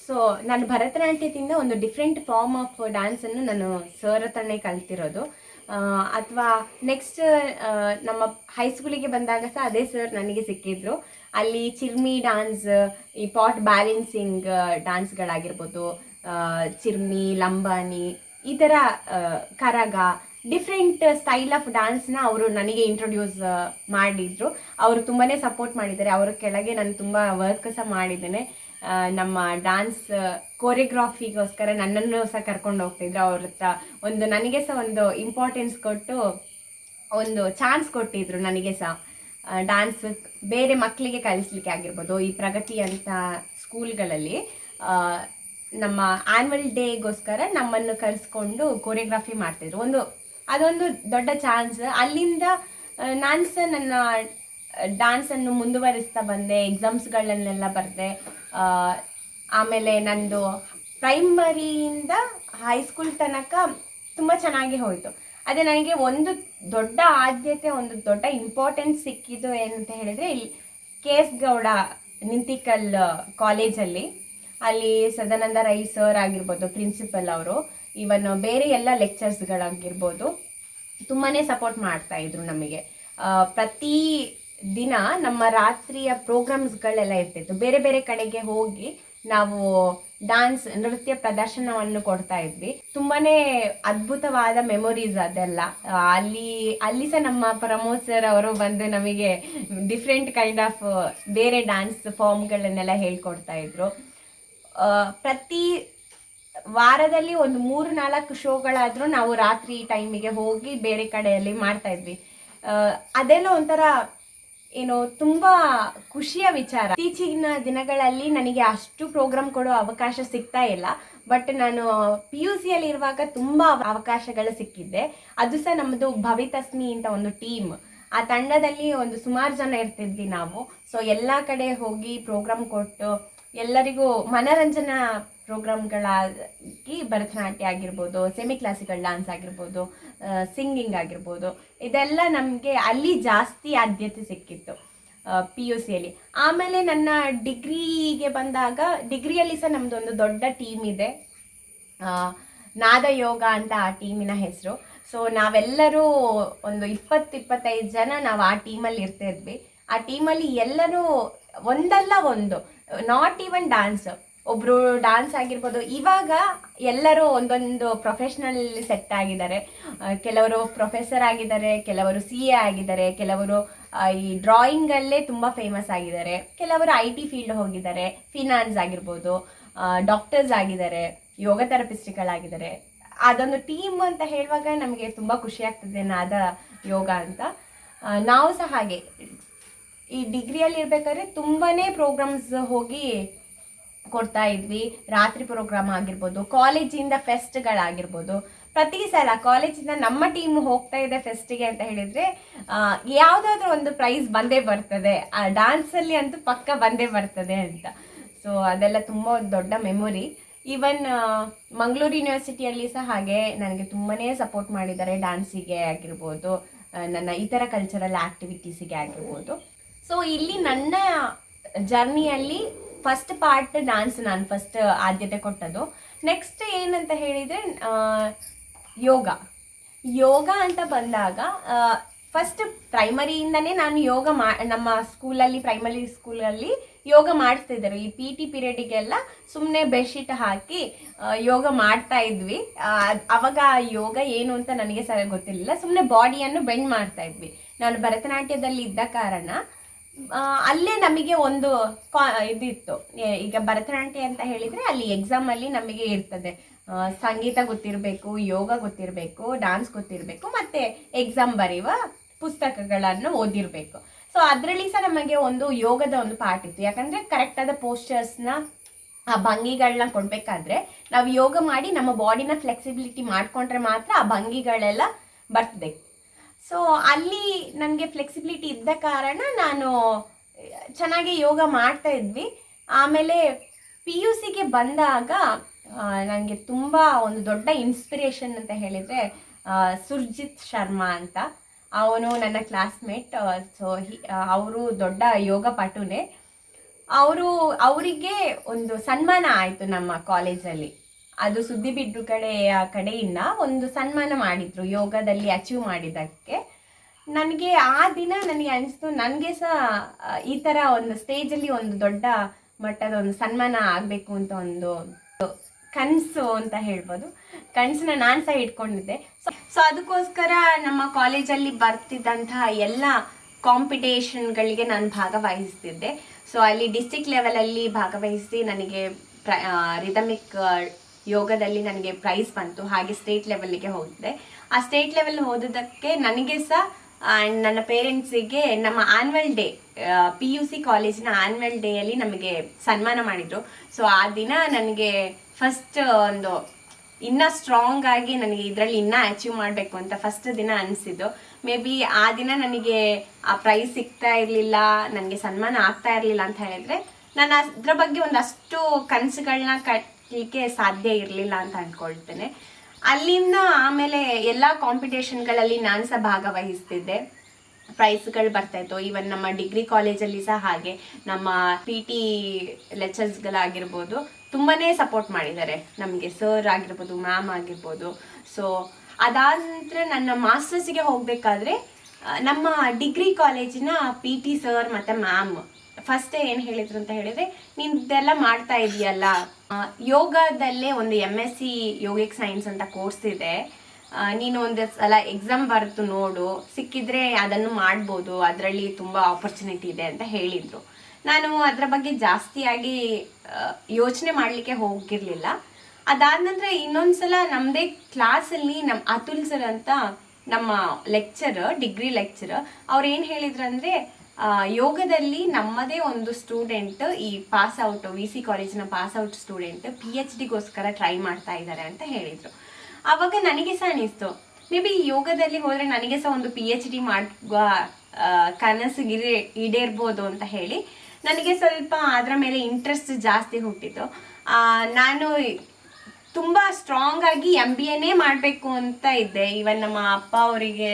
ಸೊ ನಾನು ಭರತನಾಟ್ಯದಿಂದ ಒಂದು ಡಿಫ್ರೆಂಟ್ ಫಾರ್ಮ್ ಆಫ್ ಡ್ಯಾನ್ಸನ್ನು ನಾನು ಸರ್ ಹತ್ರನೇ ಕಲ್ತಿರೋದು. ಅಥವಾ ನೆಕ್ಸ್ಟ್ ನಮ್ಮ ಹೈಸ್ಕೂಲಿಗೆ ಬಂದಾಗ ಸಹ ಅದೇ ಸರ್ ನನಗೆ ಸಿಕ್ಕಿದ್ರು. ಅಲ್ಲಿ ಚಿರ್ಮಿ ಡ್ಯಾನ್ಸ್ ಈ ಪಾಟ್ ಬ್ಯಾಲೆನ್ಸಿಂಗ್ ಡ್ಯಾನ್ಸ್ಗಳಾಗಿರ್ಬೋದು ಚಿರ್ಮಿ ಲಂಬಾನಿ ಈ ಥರ ಕರಗ ಡಿಫ್ರೆಂಟ್ ಸ್ಟೈಲ್ ಆಫ್ ಡಾನ್ಸ್ನ ಅವರು ನನಗೆ ಇಂಟ್ರೊಡ್ಯೂಸ್ ಮಾಡಿದ್ರು. ಅವರು ತುಂಬಾನೇ ಸಪೋರ್ಟ್ ಮಾಡಿದ್ದಾರೆ. ಅವರ ಕೆಳಗೆ ನಾನು ತುಂಬ ವರ್ಕ್ ಸಹ ಮಾಡಿದ್ದೇನೆ. ನಮ್ಮ ಡಾನ್ಸ್ ಕೋರಿಯೋಗ್ರಾಫಿಗೋಸ್ಕರ ನನ್ನನ್ನು ಸಹ ಕರ್ಕೊಂಡು ಹೋಗ್ತಿದ್ರು. ಅವ್ರ ಹತ್ರ ಒಂದು ನನಗೆ ಸಹ ಒಂದು ಇಂಪಾರ್ಟೆನ್ಸ್ ಕೊಟ್ಟು, ಒಂದು ಚಾನ್ಸ್ ಕೊಟ್ಟಿದ್ರು ನನಗೆ ಸಹ. ಡಾನ್ಸ್ ಬೇರೆ ಮಕ್ಕಳಿಗೆ ಕಲಿಸ್ಲಿಕ್ಕೆ ಆಗಿರ್ಬೋದು. ಈ ಪ್ರಗತಿ ಅಂತ ಸ್ಕೂಲ್ಗಳಲ್ಲಿ ನಮ್ಮ ಆನ್ಯುವಲ್ ಡೇಗೋಸ್ಕರ ನಮ್ಮನ್ನು ಕರೆಸ್ಕೊಂಡು ಕೋರಿಯೋಗ್ರಾಫಿ ಮಾಡ್ತಿದ್ರು. ಒಂದು ಅದೊಂದು ದೊಡ್ಡ ಚಾನ್ಸ್ ಅಲ್ಲಿಂದ ನಾನು ಸಹ ನನ್ನ ಡ್ಯಾನ್ಸನ್ನು ಮುಂದುವರಿಸ್ತಾ ಬಂದೆ ಎಕ್ಸಾಮ್ಸ್ಗಳನ್ನೆಲ್ಲ ಬರೆದೆ. ಆಮೇಲೆ ನಂದು ಪ್ರೈಮರಿಯಿಂದ ಹೈಸ್ಕೂಲ್ ತನಕ ತುಂಬ ಚೆನ್ನಾಗಿ ಹೋಯಿತು. ಅದೇ ನನಗೆ ಒಂದು ದೊಡ್ಡ ಆದ್ಯತೆ, ಒಂದು ದೊಡ್ಡ ಇಂಪಾರ್ಟೆನ್ಸ್ ಸಿಕ್ಕಿದ್ದು ಏನಂತ ಹೇಳಿದರೆ ಇಲ್ಲಿ ಕೆ ಎಸ್ ಗೌಡ ನಿಂತಿಕಲ್ ಕಾಲೇಜಲ್ಲಿ ಅಲ್ಲಿ. ಸದಾನಂದ ರೈ ಸರ್ ಆಗಿರ್ಬೋದು ಪ್ರಿನ್ಸಿಪಲ್ ಅವರು. ಇವನ್ ಬೇರೆ ಎಲ್ಲ ಲೆಕ್ಚರ್ಸ್ಗಳಾಗಿರ್ಬೋದು ತುಂಬಾನೇ ಸಪೋರ್ಟ್ ಮಾಡ್ತಾ ಇದ್ರು ನಮಗೆ. ಪ್ರತಿ ದಿನ ನಮ್ಮ ರಾತ್ರಿಯ ಪ್ರೋಗ್ರಾಮ್ಸ್ಗಳೆಲ್ಲ ಇರ್ತಿತ್ತು. ಬೇರೆ ಬೇರೆ ಕಡೆಗೆ ಹೋಗಿ ನಾವು ಡಾನ್ಸ್ ನೃತ್ಯ ಪ್ರದರ್ಶನವನ್ನು ಕೊಡ್ತಾ ಇದ್ವಿ. ತುಂಬಾನೇ ಅದ್ಭುತವಾದ ಮೆಮೊರೀಸ್ ಅದೆಲ್ಲ. ಅಲ್ಲಿ ಅಲ್ಲಿ ಸಹ ನಮ್ಮ ಪ್ರಮೋದ್ ಸರ್ ಅವರು ಬಂದು ನಮಗೆ ಡಿಫ್ರೆಂಟ್ ಕೈಂಡ್ ಆಫ್ ಬೇರೆ ಡ್ಯಾನ್ಸ್ ಫಾರ್ಮ್ಗಳನ್ನೆಲ್ಲ ಹೇಳ್ಕೊಡ್ತಾ ಇದ್ರು. ಪ್ರತಿ ವಾರದಲ್ಲಿ ಒಂದು ಮೂರು ನಾಲ್ಕು ಶೋಗಳಾದರೂ ನಾವು ರಾತ್ರಿ ಟೈಮಿಗೆ ಹೋಗಿ ಬೇರೆ ಕಡೆಯಲ್ಲಿ ಮಾಡ್ತಾ ಇದ್ವಿ. ಅದೆಲ್ಲ ಒಂಥರ ಏನೋ ತುಂಬಾ ಖುಷಿಯ ವಿಚಾರ. ಇತ್ತೀಚಿನ ದಿನಗಳಲ್ಲಿ ನನಗೆ ಅಷ್ಟು ಪ್ರೋಗ್ರಾಮ್ ಕೊಡೋ ಅವಕಾಶ ಸಿಗ್ತಾ ಇಲ್ಲ. ಬಟ್ ನಾನು ಪಿ ಯು ಸಿಯಲ್ಲಿ ಇರುವಾಗ ತುಂಬಾ ಅವಕಾಶಗಳು ಸಿಕ್ಕಿದ್ದೆ. ಅದು ಸಹ ನಮ್ಮದು ಭವಿತಸ್ಮಿ ಅಂತ ಒಂದು ಟೀಮ್. ಆ ತಂಡದಲ್ಲಿ ಒಂದು ಸುಮಾರು ಜನ ಇರ್ತಿದ್ವಿ ನಾವು. ಸೊ ಎಲ್ಲ ಕಡೆ ಹೋಗಿ ಪ್ರೋಗ್ರಾಮ್ ಕೊಟ್ಟು ಎಲ್ಲರಿಗೂ ಮನರಂಜನಾ ಪ್ರೋಗ್ರಾಮ್ಗಳಾಗಿ ಭರತನಾಟ್ಯ ಆಗಿರ್ಬೋದು ಸೆಮಿ ಕ್ಲಾಸಿಕಲ್ ಡಾನ್ಸ್ ಆಗಿರ್ಬೋದು ಸಿಂಗಿಂಗ್ ಆಗಿರ್ಬೋದು, ಇದೆಲ್ಲ ನಮಗೆ ಅಲ್ಲಿ ಜಾಸ್ತಿ ಆದ್ಯತೆ ಸಿಕ್ಕಿತ್ತು ಪಿ ಯು ಸಿಯಲ್ಲಿ ಆಮೇಲೆ ನನ್ನ ಡಿಗ್ರಿಗೆ ಬಂದಾಗ, ಡಿಗ್ರಿಯಲ್ಲಿ ಸಹ ನಮ್ಮದೊಂದು ದೊಡ್ಡ ಟೀಮ್ ಇದೆ. ನಾದ ಯೋಗ ಅಂತ ಆ ಟೀಮಿನ ಹೆಸರು. ಸೊ ನಾವೆಲ್ಲರೂ ಒಂದು ಇಪ್ಪತ್ತು ಇಪ್ಪತ್ತೈದು ಜನ ನಾವು ಆ ಟೀಮಲ್ಲಿ ಇರ್ತಾ ಇದ್ವಿ ಆ ಟೀಮಲ್ಲಿ ಎಲ್ಲರೂ ಒಂದಲ್ಲ ಒಂದು ನಾಟ್ ಈವನ್ ಡಾನ್ಸ್ ಒಬ್ರು ಡಾನ್ಸ್ ಆಗಿರ್ಬೋದು. ಇವಾಗ ಎಲ್ಲರೂ ಒಂದೊಂದು ಪ್ರೊಫೆಷ್ನಲ್ ಸೆಟ್ ಆಗಿದ್ದಾರೆ. ಕೆಲವರು ಪ್ರೊಫೆಸರ್ ಆಗಿದ್ದಾರೆ, ಕೆಲವರು ಸಿ ಎ ಆಗಿದ್ದಾರೆ, ಕೆಲವರು ಈ ಈ ಡ್ರಾಯಿಂಗಲ್ಲೇ ತುಂಬ ಫೇಮಸ್ ಆಗಿದ್ದಾರೆ. ಕೆಲವರು ಐ ಟಿ ಫೀಲ್ಡ್ ಹೋಗಿದ್ದಾರೆ ಫಿನಾನ್ಸ್ ಆಗಿರ್ಬೋದು ಡಾಕ್ಟರ್ಸ್ ಆಗಿದ್ದಾರೆ, ಯೋಗ ಥೆರಪಿಸ್ಟ್ಗಳಾಗಿದ್ದಾರೆ ಅದೊಂದು ಟೀಮ್ ಅಂತ ಹೇಳುವಾಗ ನಮಗೆ ತುಂಬ ಖುಷಿ ಆಗ್ತದೆ ನಾದ ಯೋಗ ಅಂತ. ನಾವು ಸಹ ಹಾಗೆ. ಈ ಡಿಗ್ರಿಯಲ್ಲಿ ಇರ್ಬೇಕಾದ್ರೆ ತುಂಬಾನೇ ಪ್ರೋಗ್ರಾಮ್ಸ್ ಹೋಗಿ ಕೊಡ್ತಾ ಇದ್ವಿ. ರಾತ್ರಿ ಪ್ರೋಗ್ರಾಮ್ ಆಗಿರ್ಬೋದು, ಕಾಲೇಜಿಂದ ಫೆಸ್ಟ್ಗಳಾಗಿರ್ಬೋದು ಪ್ರತಿ ಸಲ ಕಾಲೇಜಿಂದ ನಮ್ಮ ಟೀಮ್ ಹೋಗ್ತಾ ಇದೆ ಫೆಸ್ಟಿಗೆ ಅಂತ ಹೇಳಿದ್ರೆ ಯಾವುದಾದ್ರೂ ಒಂದು ಪ್ರೈಸ್ ಬಂದೇ ಬರ್ತದೆ. ಆ ಡಾನ್ಸಲ್ಲಿ ಅಂತೂ ಪಕ್ಕ ಬಂದೇ ಬರ್ತದೆ ಅಂತ. ಸೊ ಅದೆಲ್ಲ ತುಂಬ ದೊಡ್ಡ ಮೆಮೊರಿ ಈವನ್ ಮಂಗಳೂರು ಯೂನಿವರ್ಸಿಟಿಯಲ್ಲಿ ಸಹ ಹಾಗೆ ನನಗೆ ತುಂಬಾ ಸಪೋರ್ಟ್ ಮಾಡಿದ್ದಾರೆ ಡ್ಯಾನ್ಸಿಗೆ ಆಗಿರ್ಬೋದು ನನ್ನ ಇತರ ಕಲ್ಚರಲ್ ಆ್ಯಕ್ಟಿವಿಟೀಸಿಗೆ ಆಗಿರ್ಬೋದು. ಸೊ ಇಲ್ಲಿ ನನ್ನ ಜರ್ನಿಯಲ್ಲಿ ಫಸ್ಟ್ ಪಾರ್ಟ್ ಡ್ಯಾನ್ಸ್ ನಾನು ಫಸ್ಟ್ ಆದ್ಯತೆ ಕೊಟ್ಟದ್ದು. ನೆಕ್ಸ್ಟ್ ಏನಂತ ಹೇಳಿದರೆ ಯೋಗ. ಯೋಗ ಅಂತ ಬಂದಾಗ ಫಸ್ಟ್ ಪ್ರೈಮರಿಯಿಂದನೇ ನಾನು ಯೋಗ ಮಾ, ನಮ್ಮ ಸ್ಕೂಲಲ್ಲಿ ಪ್ರೈಮರಿ ಸ್ಕೂಲಲ್ಲಿ ಯೋಗ ಮಾಡಿಸ್ತಿದ್ದರು ಈ ಪಿ ಟಿ ಪೀರಿಯಡಿಗೆಲ್ಲ ಸುಮ್ಮನೆ ಬೆಡ್ಶೀಟ್ ಹಾಕಿ ಯೋಗ ಮಾಡ್ತಾ ಇದ್ವಿ. ಅವಾಗ ಯೋಗ ಏನು ಅಂತ ನನಗೆ ಸರಿಯಾಗಿ ಗೊತ್ತಿರಲಿಲ್ಲ. ಸುಮ್ಮನೆ ಬಾಡಿಯನ್ನು ಬೆಂಡ್ ಮಾಡ್ತಾ ಇದ್ವಿ. ನಾನು ಭರತನಾಟ್ಯದಲ್ಲಿ ಇದ್ದ ಕಾರಣ ಅಲ್ಲೇ ನಮಗೆ ಒಂದು ಇದಿತ್ತು. ಈಗ ಭರತನಾಟ್ಯ ಅಂತ ಹೇಳಿದರೆ ಅಲ್ಲಿ ಎಕ್ಸಾಮಲ್ಲಿ ನಮಗೆ ಇರ್ತದೆ. ಸಂಗೀತ ಗೊತ್ತಿರಬೇಕು, ಯೋಗ ಗೊತ್ತಿರಬೇಕು ಡಾನ್ಸ್ ಗೊತ್ತಿರಬೇಕು, ಮತ್ತು ಎಕ್ಸಾಮ್ ಬರೆಯುವ ಪುಸ್ತಕಗಳನ್ನು ಓದಿರಬೇಕು. ಸೊ ಅದರಲ್ಲಿ ಸಹ ನಮಗೆ ಒಂದು ಯೋಗದ ಒಂದು ಪಾರ್ಟ್ ಇತ್ತು. ಯಾಕಂದರೆ ಕರೆಕ್ಟಾದ ಪೋಸ್ಚರ್ಸ್ನ ಆ ಭಂಗಿಗಳನ್ನ ಕೊಡಬೇಕಾದ್ರೆ ನಾವು ಯೋಗ ಮಾಡಿ ನಮ್ಮ ಬಾಡಿನ ಫ್ಲೆಕ್ಸಿಬಿಲಿಟಿ ಮಾಡಿಕೊಂಡ್ರೆ ಮಾತ್ರ ಆ ಭಂಗಿಗಳೆಲ್ಲ ಬರ್ತದೆ. ಸೊ ಅಲ್ಲಿ ನನಗೆ ಫ್ಲೆಕ್ಸಿಬಿಲಿಟಿ ಇದ್ದ ಕಾರಣ ನಾನು, ಚೆನ್ನಾಗಿ ಯೋಗ ಮಾಡ್ತಾ ಇದ್ವಿ. ಆಮೇಲೆ ಪಿ ಯು ಸಿಗೆ ಬಂದಾಗ ನನಗೆ ತುಂಬ ಒಂದು ದೊಡ್ಡ ಇನ್ಸ್ಪಿರೇಷನ್ ಅಂತ ಹೇಳಿದರೆ ಸುರ್ಜಿತ್ ಶರ್ಮಾ ಅಂತ. ಅವನು ನನ್ನ ಕ್ಲಾಸ್ಮೇಟ್ ಸೊ ಅವರು ದೊಡ್ಡ ಯೋಗ ಪಟುನೆ. ಅವರು, ಅವರಿಗೆ ಒಂದು ಸನ್ಮಾನ ಆಯಿತು ನಮ್ಮ ಕಾಲೇಜಲ್ಲಿ ಅದು ಸುದ್ದಿ ಬಿಡ್ರು ಕಡೆಯ ಕಡೆಯಿಂದ ಒಂದು ಸನ್ಮಾನ ಮಾಡಿದ್ರು, ಯೋಗದಲ್ಲಿ ಅಚೀವ್ ಮಾಡಿದ್ದಕ್ಕೆ. ನನಗೆ ಆ ದಿನ ನನಗೆ ಅನಿಸ್ತು, ನನಗೆ ಸಹ ಈ ಥರ ಒಂದು ಸ್ಟೇಜಲ್ಲಿ ಒಂದು ದೊಡ್ಡ ಮಟ್ಟದ ಒಂದು ಸನ್ಮಾನ ಆಗಬೇಕು ಅಂತ ಒಂದು ಕನಸು ಅಂತ ಹೇಳ್ಬೋದು. ಕನಸನ್ನ ನಾನು ಸಹ ಇಟ್ಕೊಂಡಿದ್ದೆ. ಸೊ ಸೊ ಅದಕ್ಕೋಸ್ಕರ ನಮ್ಮ ಕಾಲೇಜಲ್ಲಿ ಬರ್ತಿದ್ದಂತಹ ಎಲ್ಲ ಕಾಂಪಿಟೇಷನ್ಗಳಿಗೆ ನಾನು ಭಾಗವಹಿಸ್ತಿದ್ದೆ. ಸೊ ಅಲ್ಲಿ ಡಿಸ್ಟಿಕ್ ಲೆವೆಲಲ್ಲಿ ಭಾಗವಹಿಸಿ ನನಗೆ ಪ್ರ ರಿದಮಿಕ್ ಯೋಗದಲ್ಲಿ ನನಗೆ ಪ್ರೈಸ್ ಬಂತು. ಹಾಗೆ ಸ್ಟೇಟ್ ಲೆವೆಲ್ಗೆ ಹೋಗಿದ್ದೆ. ಆ ಸ್ಟೇಟ್ ಲೆವೆಲ್ ಹೋದದಕ್ಕೆ ನನಗೆ ಸಹ ಆ್ಯಂಡ್ ನನ್ನ ಪೇರೆಂಟ್ಸಿಗೆ ನಮ್ಮ annual day P U C ಕಾಲೇಜಿನ ಆನ್ಯುವಲ್ ಡೇಯಲ್ಲಿ ನಮಗೆ ಸನ್ಮಾನ ಮಾಡಿದರು. ಸೊ ಆ ದಿನ ನನಗೆ ಫಸ್ಟ್ ಒಂದು ಇನ್ನೂ ಸ್ಟ್ರಾಂಗ್ ಆಗಿ ನನಗೆ ಇದರಲ್ಲಿ ಇನ್ನೂ ಅಚೀವ್ ಮಾಡಬೇಕು ಅಂತ ಫಸ್ಟ್ ದಿನ ಅನಿಸಿದ್ದು. ಮೇ ಬಿ ಆ ದಿನ ನನಗೆ ಆ ಪ್ರೈಸ್ ಸಿಗ್ತಾ ಇರಲಿಲ್ಲ, ನನಗೆ ಸನ್ಮಾನ ಆಗ್ತಾ ಇರಲಿಲ್ಲ ಅಂತ ಹೇಳಿದ್ರೆ ನಾನು ಅದ್ರ ಬಗ್ಗೆ ಒಂದಷ್ಟು ಕನಸುಗಳನ್ನ ಕಟ್ಟಲಿಕ್ಕೆ ಸಾಧ್ಯ ಇರಲಿಲ್ಲ ಅಂತ ಅಂದ್ಕೊಳ್ತೇನೆ ಅಲ್ಲಿಂದ ಆಮೇಲೆ ಎಲ್ಲ ಕಾಂಪಿಟೇಷನ್ಗಳಲ್ಲಿ ನಾನು ಸಹ ಭಾಗವಹಿಸ್ತಿದ್ದೆ. ಪ್ರೈಸ್ಗಳು ಬರ್ತಾ ಇತ್ತು. ಈವನ್ ನಮ್ಮ ಡಿಗ್ರಿ ಕಾಲೇಜಲ್ಲಿ ಸಹ ಹಾಗೆ. ನಮ್ಮ ಪಿ ಟಿ ಲೆಕ್ಚರ್ಸ್ಗಳಾಗಿರ್ಬೋದು ತುಂಬಾ ಸಪೋರ್ಟ್ ಮಾಡಿದ್ದಾರೆ. ನಮಗೆ ಸರ್ ಆಗಿರ್ಬೋದು ಮ್ಯಾಮ್ ಆಗಿರ್ಬೋದು. ಸೊ ಅದಾದ ನಂತರ ನನ್ನ ಮಾಸ್ಟರ್ಸಿಗೆ ಹೋಗಬೇಕಾದ್ರೆ, ನಮ್ಮ ಡಿಗ್ರಿ ಕಾಲೇಜಿನ ಪಿ ಟಿ ಸರ್ ಮತ್ತು ಮ್ಯಾಮ್ ಫಸ್ಟ್ ಏನು ಹೇಳಿದ್ರು ಅಂತ ಹೇಳಿದ್ರೆ ನೀನು ಇದೆಲ್ಲ ಮಾಡ್ತಾ ಇದೆಯಲ್ಲ? ಯೋಗದಲ್ಲೇ ಒಂದು M S C yogic science ಅಂತ ಕೋರ್ಸ್ ಇದೆ. ನೀನು ಒಂದು ಸಲ ಎಕ್ಸಾಮ್ ಬರೆದು ನೋಡು. ಸಿಕ್ಕಿದ್ರೆ ಅದನ್ನು ಮಾಡ್ಬೋದು. ಅದರಲ್ಲಿ ತುಂಬ ಆಪರ್ಚುನಿಟಿ ಇದೆ ಅಂತ ಹೇಳಿದರು. ನಾನು ಅದರ ಬಗ್ಗೆ ಜಾಸ್ತಿಯಾಗಿ ಯೋಚನೆ ಮಾಡಲಿಕ್ಕೆ ಹೋಗಿರಲಿಲ್ಲ. ಅದಾದ ನಂತರ ಇನ್ನೊಂದ್ಸಲ ನಮ್ಮದೇ ಕ್ಲಾಸಲ್ಲಿ ನಮ್ಮ ಅತುಲ್ ಸರ್ ಅಂತ ನಮ್ಮ ಲೆಕ್ಚರ್ ಡಿಗ್ರಿ ಲೆಕ್ಚರ್ ಅವ್ರು ಏನು ಹೇಳಿದ್ರಂದ್ರೆ ಆ, ಯೋಗದಲ್ಲಿ ನಮ್ಮದೇ ಒಂದು ಸ್ಟೂಡೆಂಟ್ ಈ ಪಾಸ್ ಔಟ್ ವಿ ಸಿ ಕಾಲೇಜಿನ pass out student P H ಡಿಗೋಸ್ಕರ try ಮಾಡ್ತಾ ಇದ್ದಾರೆ ಅಂತ ಹೇಳಿದರು. ಆವಾಗ ನನಗೆ ಸಹ ಅನಿಸ್ತು. ಮೇ ಬಿ ಯೋಗದಲ್ಲಿ ಹೋದರೆ ನನಗೆ ಸಹ ಒಂದು ಪಿ ಎಚ್ ಡಿ ಮಾಡುವ ಕನಸಿಗಿರಿ ಈಡೇರ್ಬೋದು ಅಂತ ಹೇಳಿ ನನಗೆ ಸ್ವಲ್ಪ ಅದರ ಮೇಲೆ ಇಂಟ್ರೆಸ್ಟ್ ಜಾಸ್ತಿ ಹುಟ್ಟಿತು. ನಾನು ತುಂಬ ಸ್ಟ್ರಾಂಗ್ ಆಗಿ ಎಂ ಬಿ ಎನೇ ಮಾಡಬೇಕು ಅಂತ ಇದ್ದೆ. ಇವನ್ ನಮ್ಮ ಅಪ್ಪ ಅವರಿಗೆ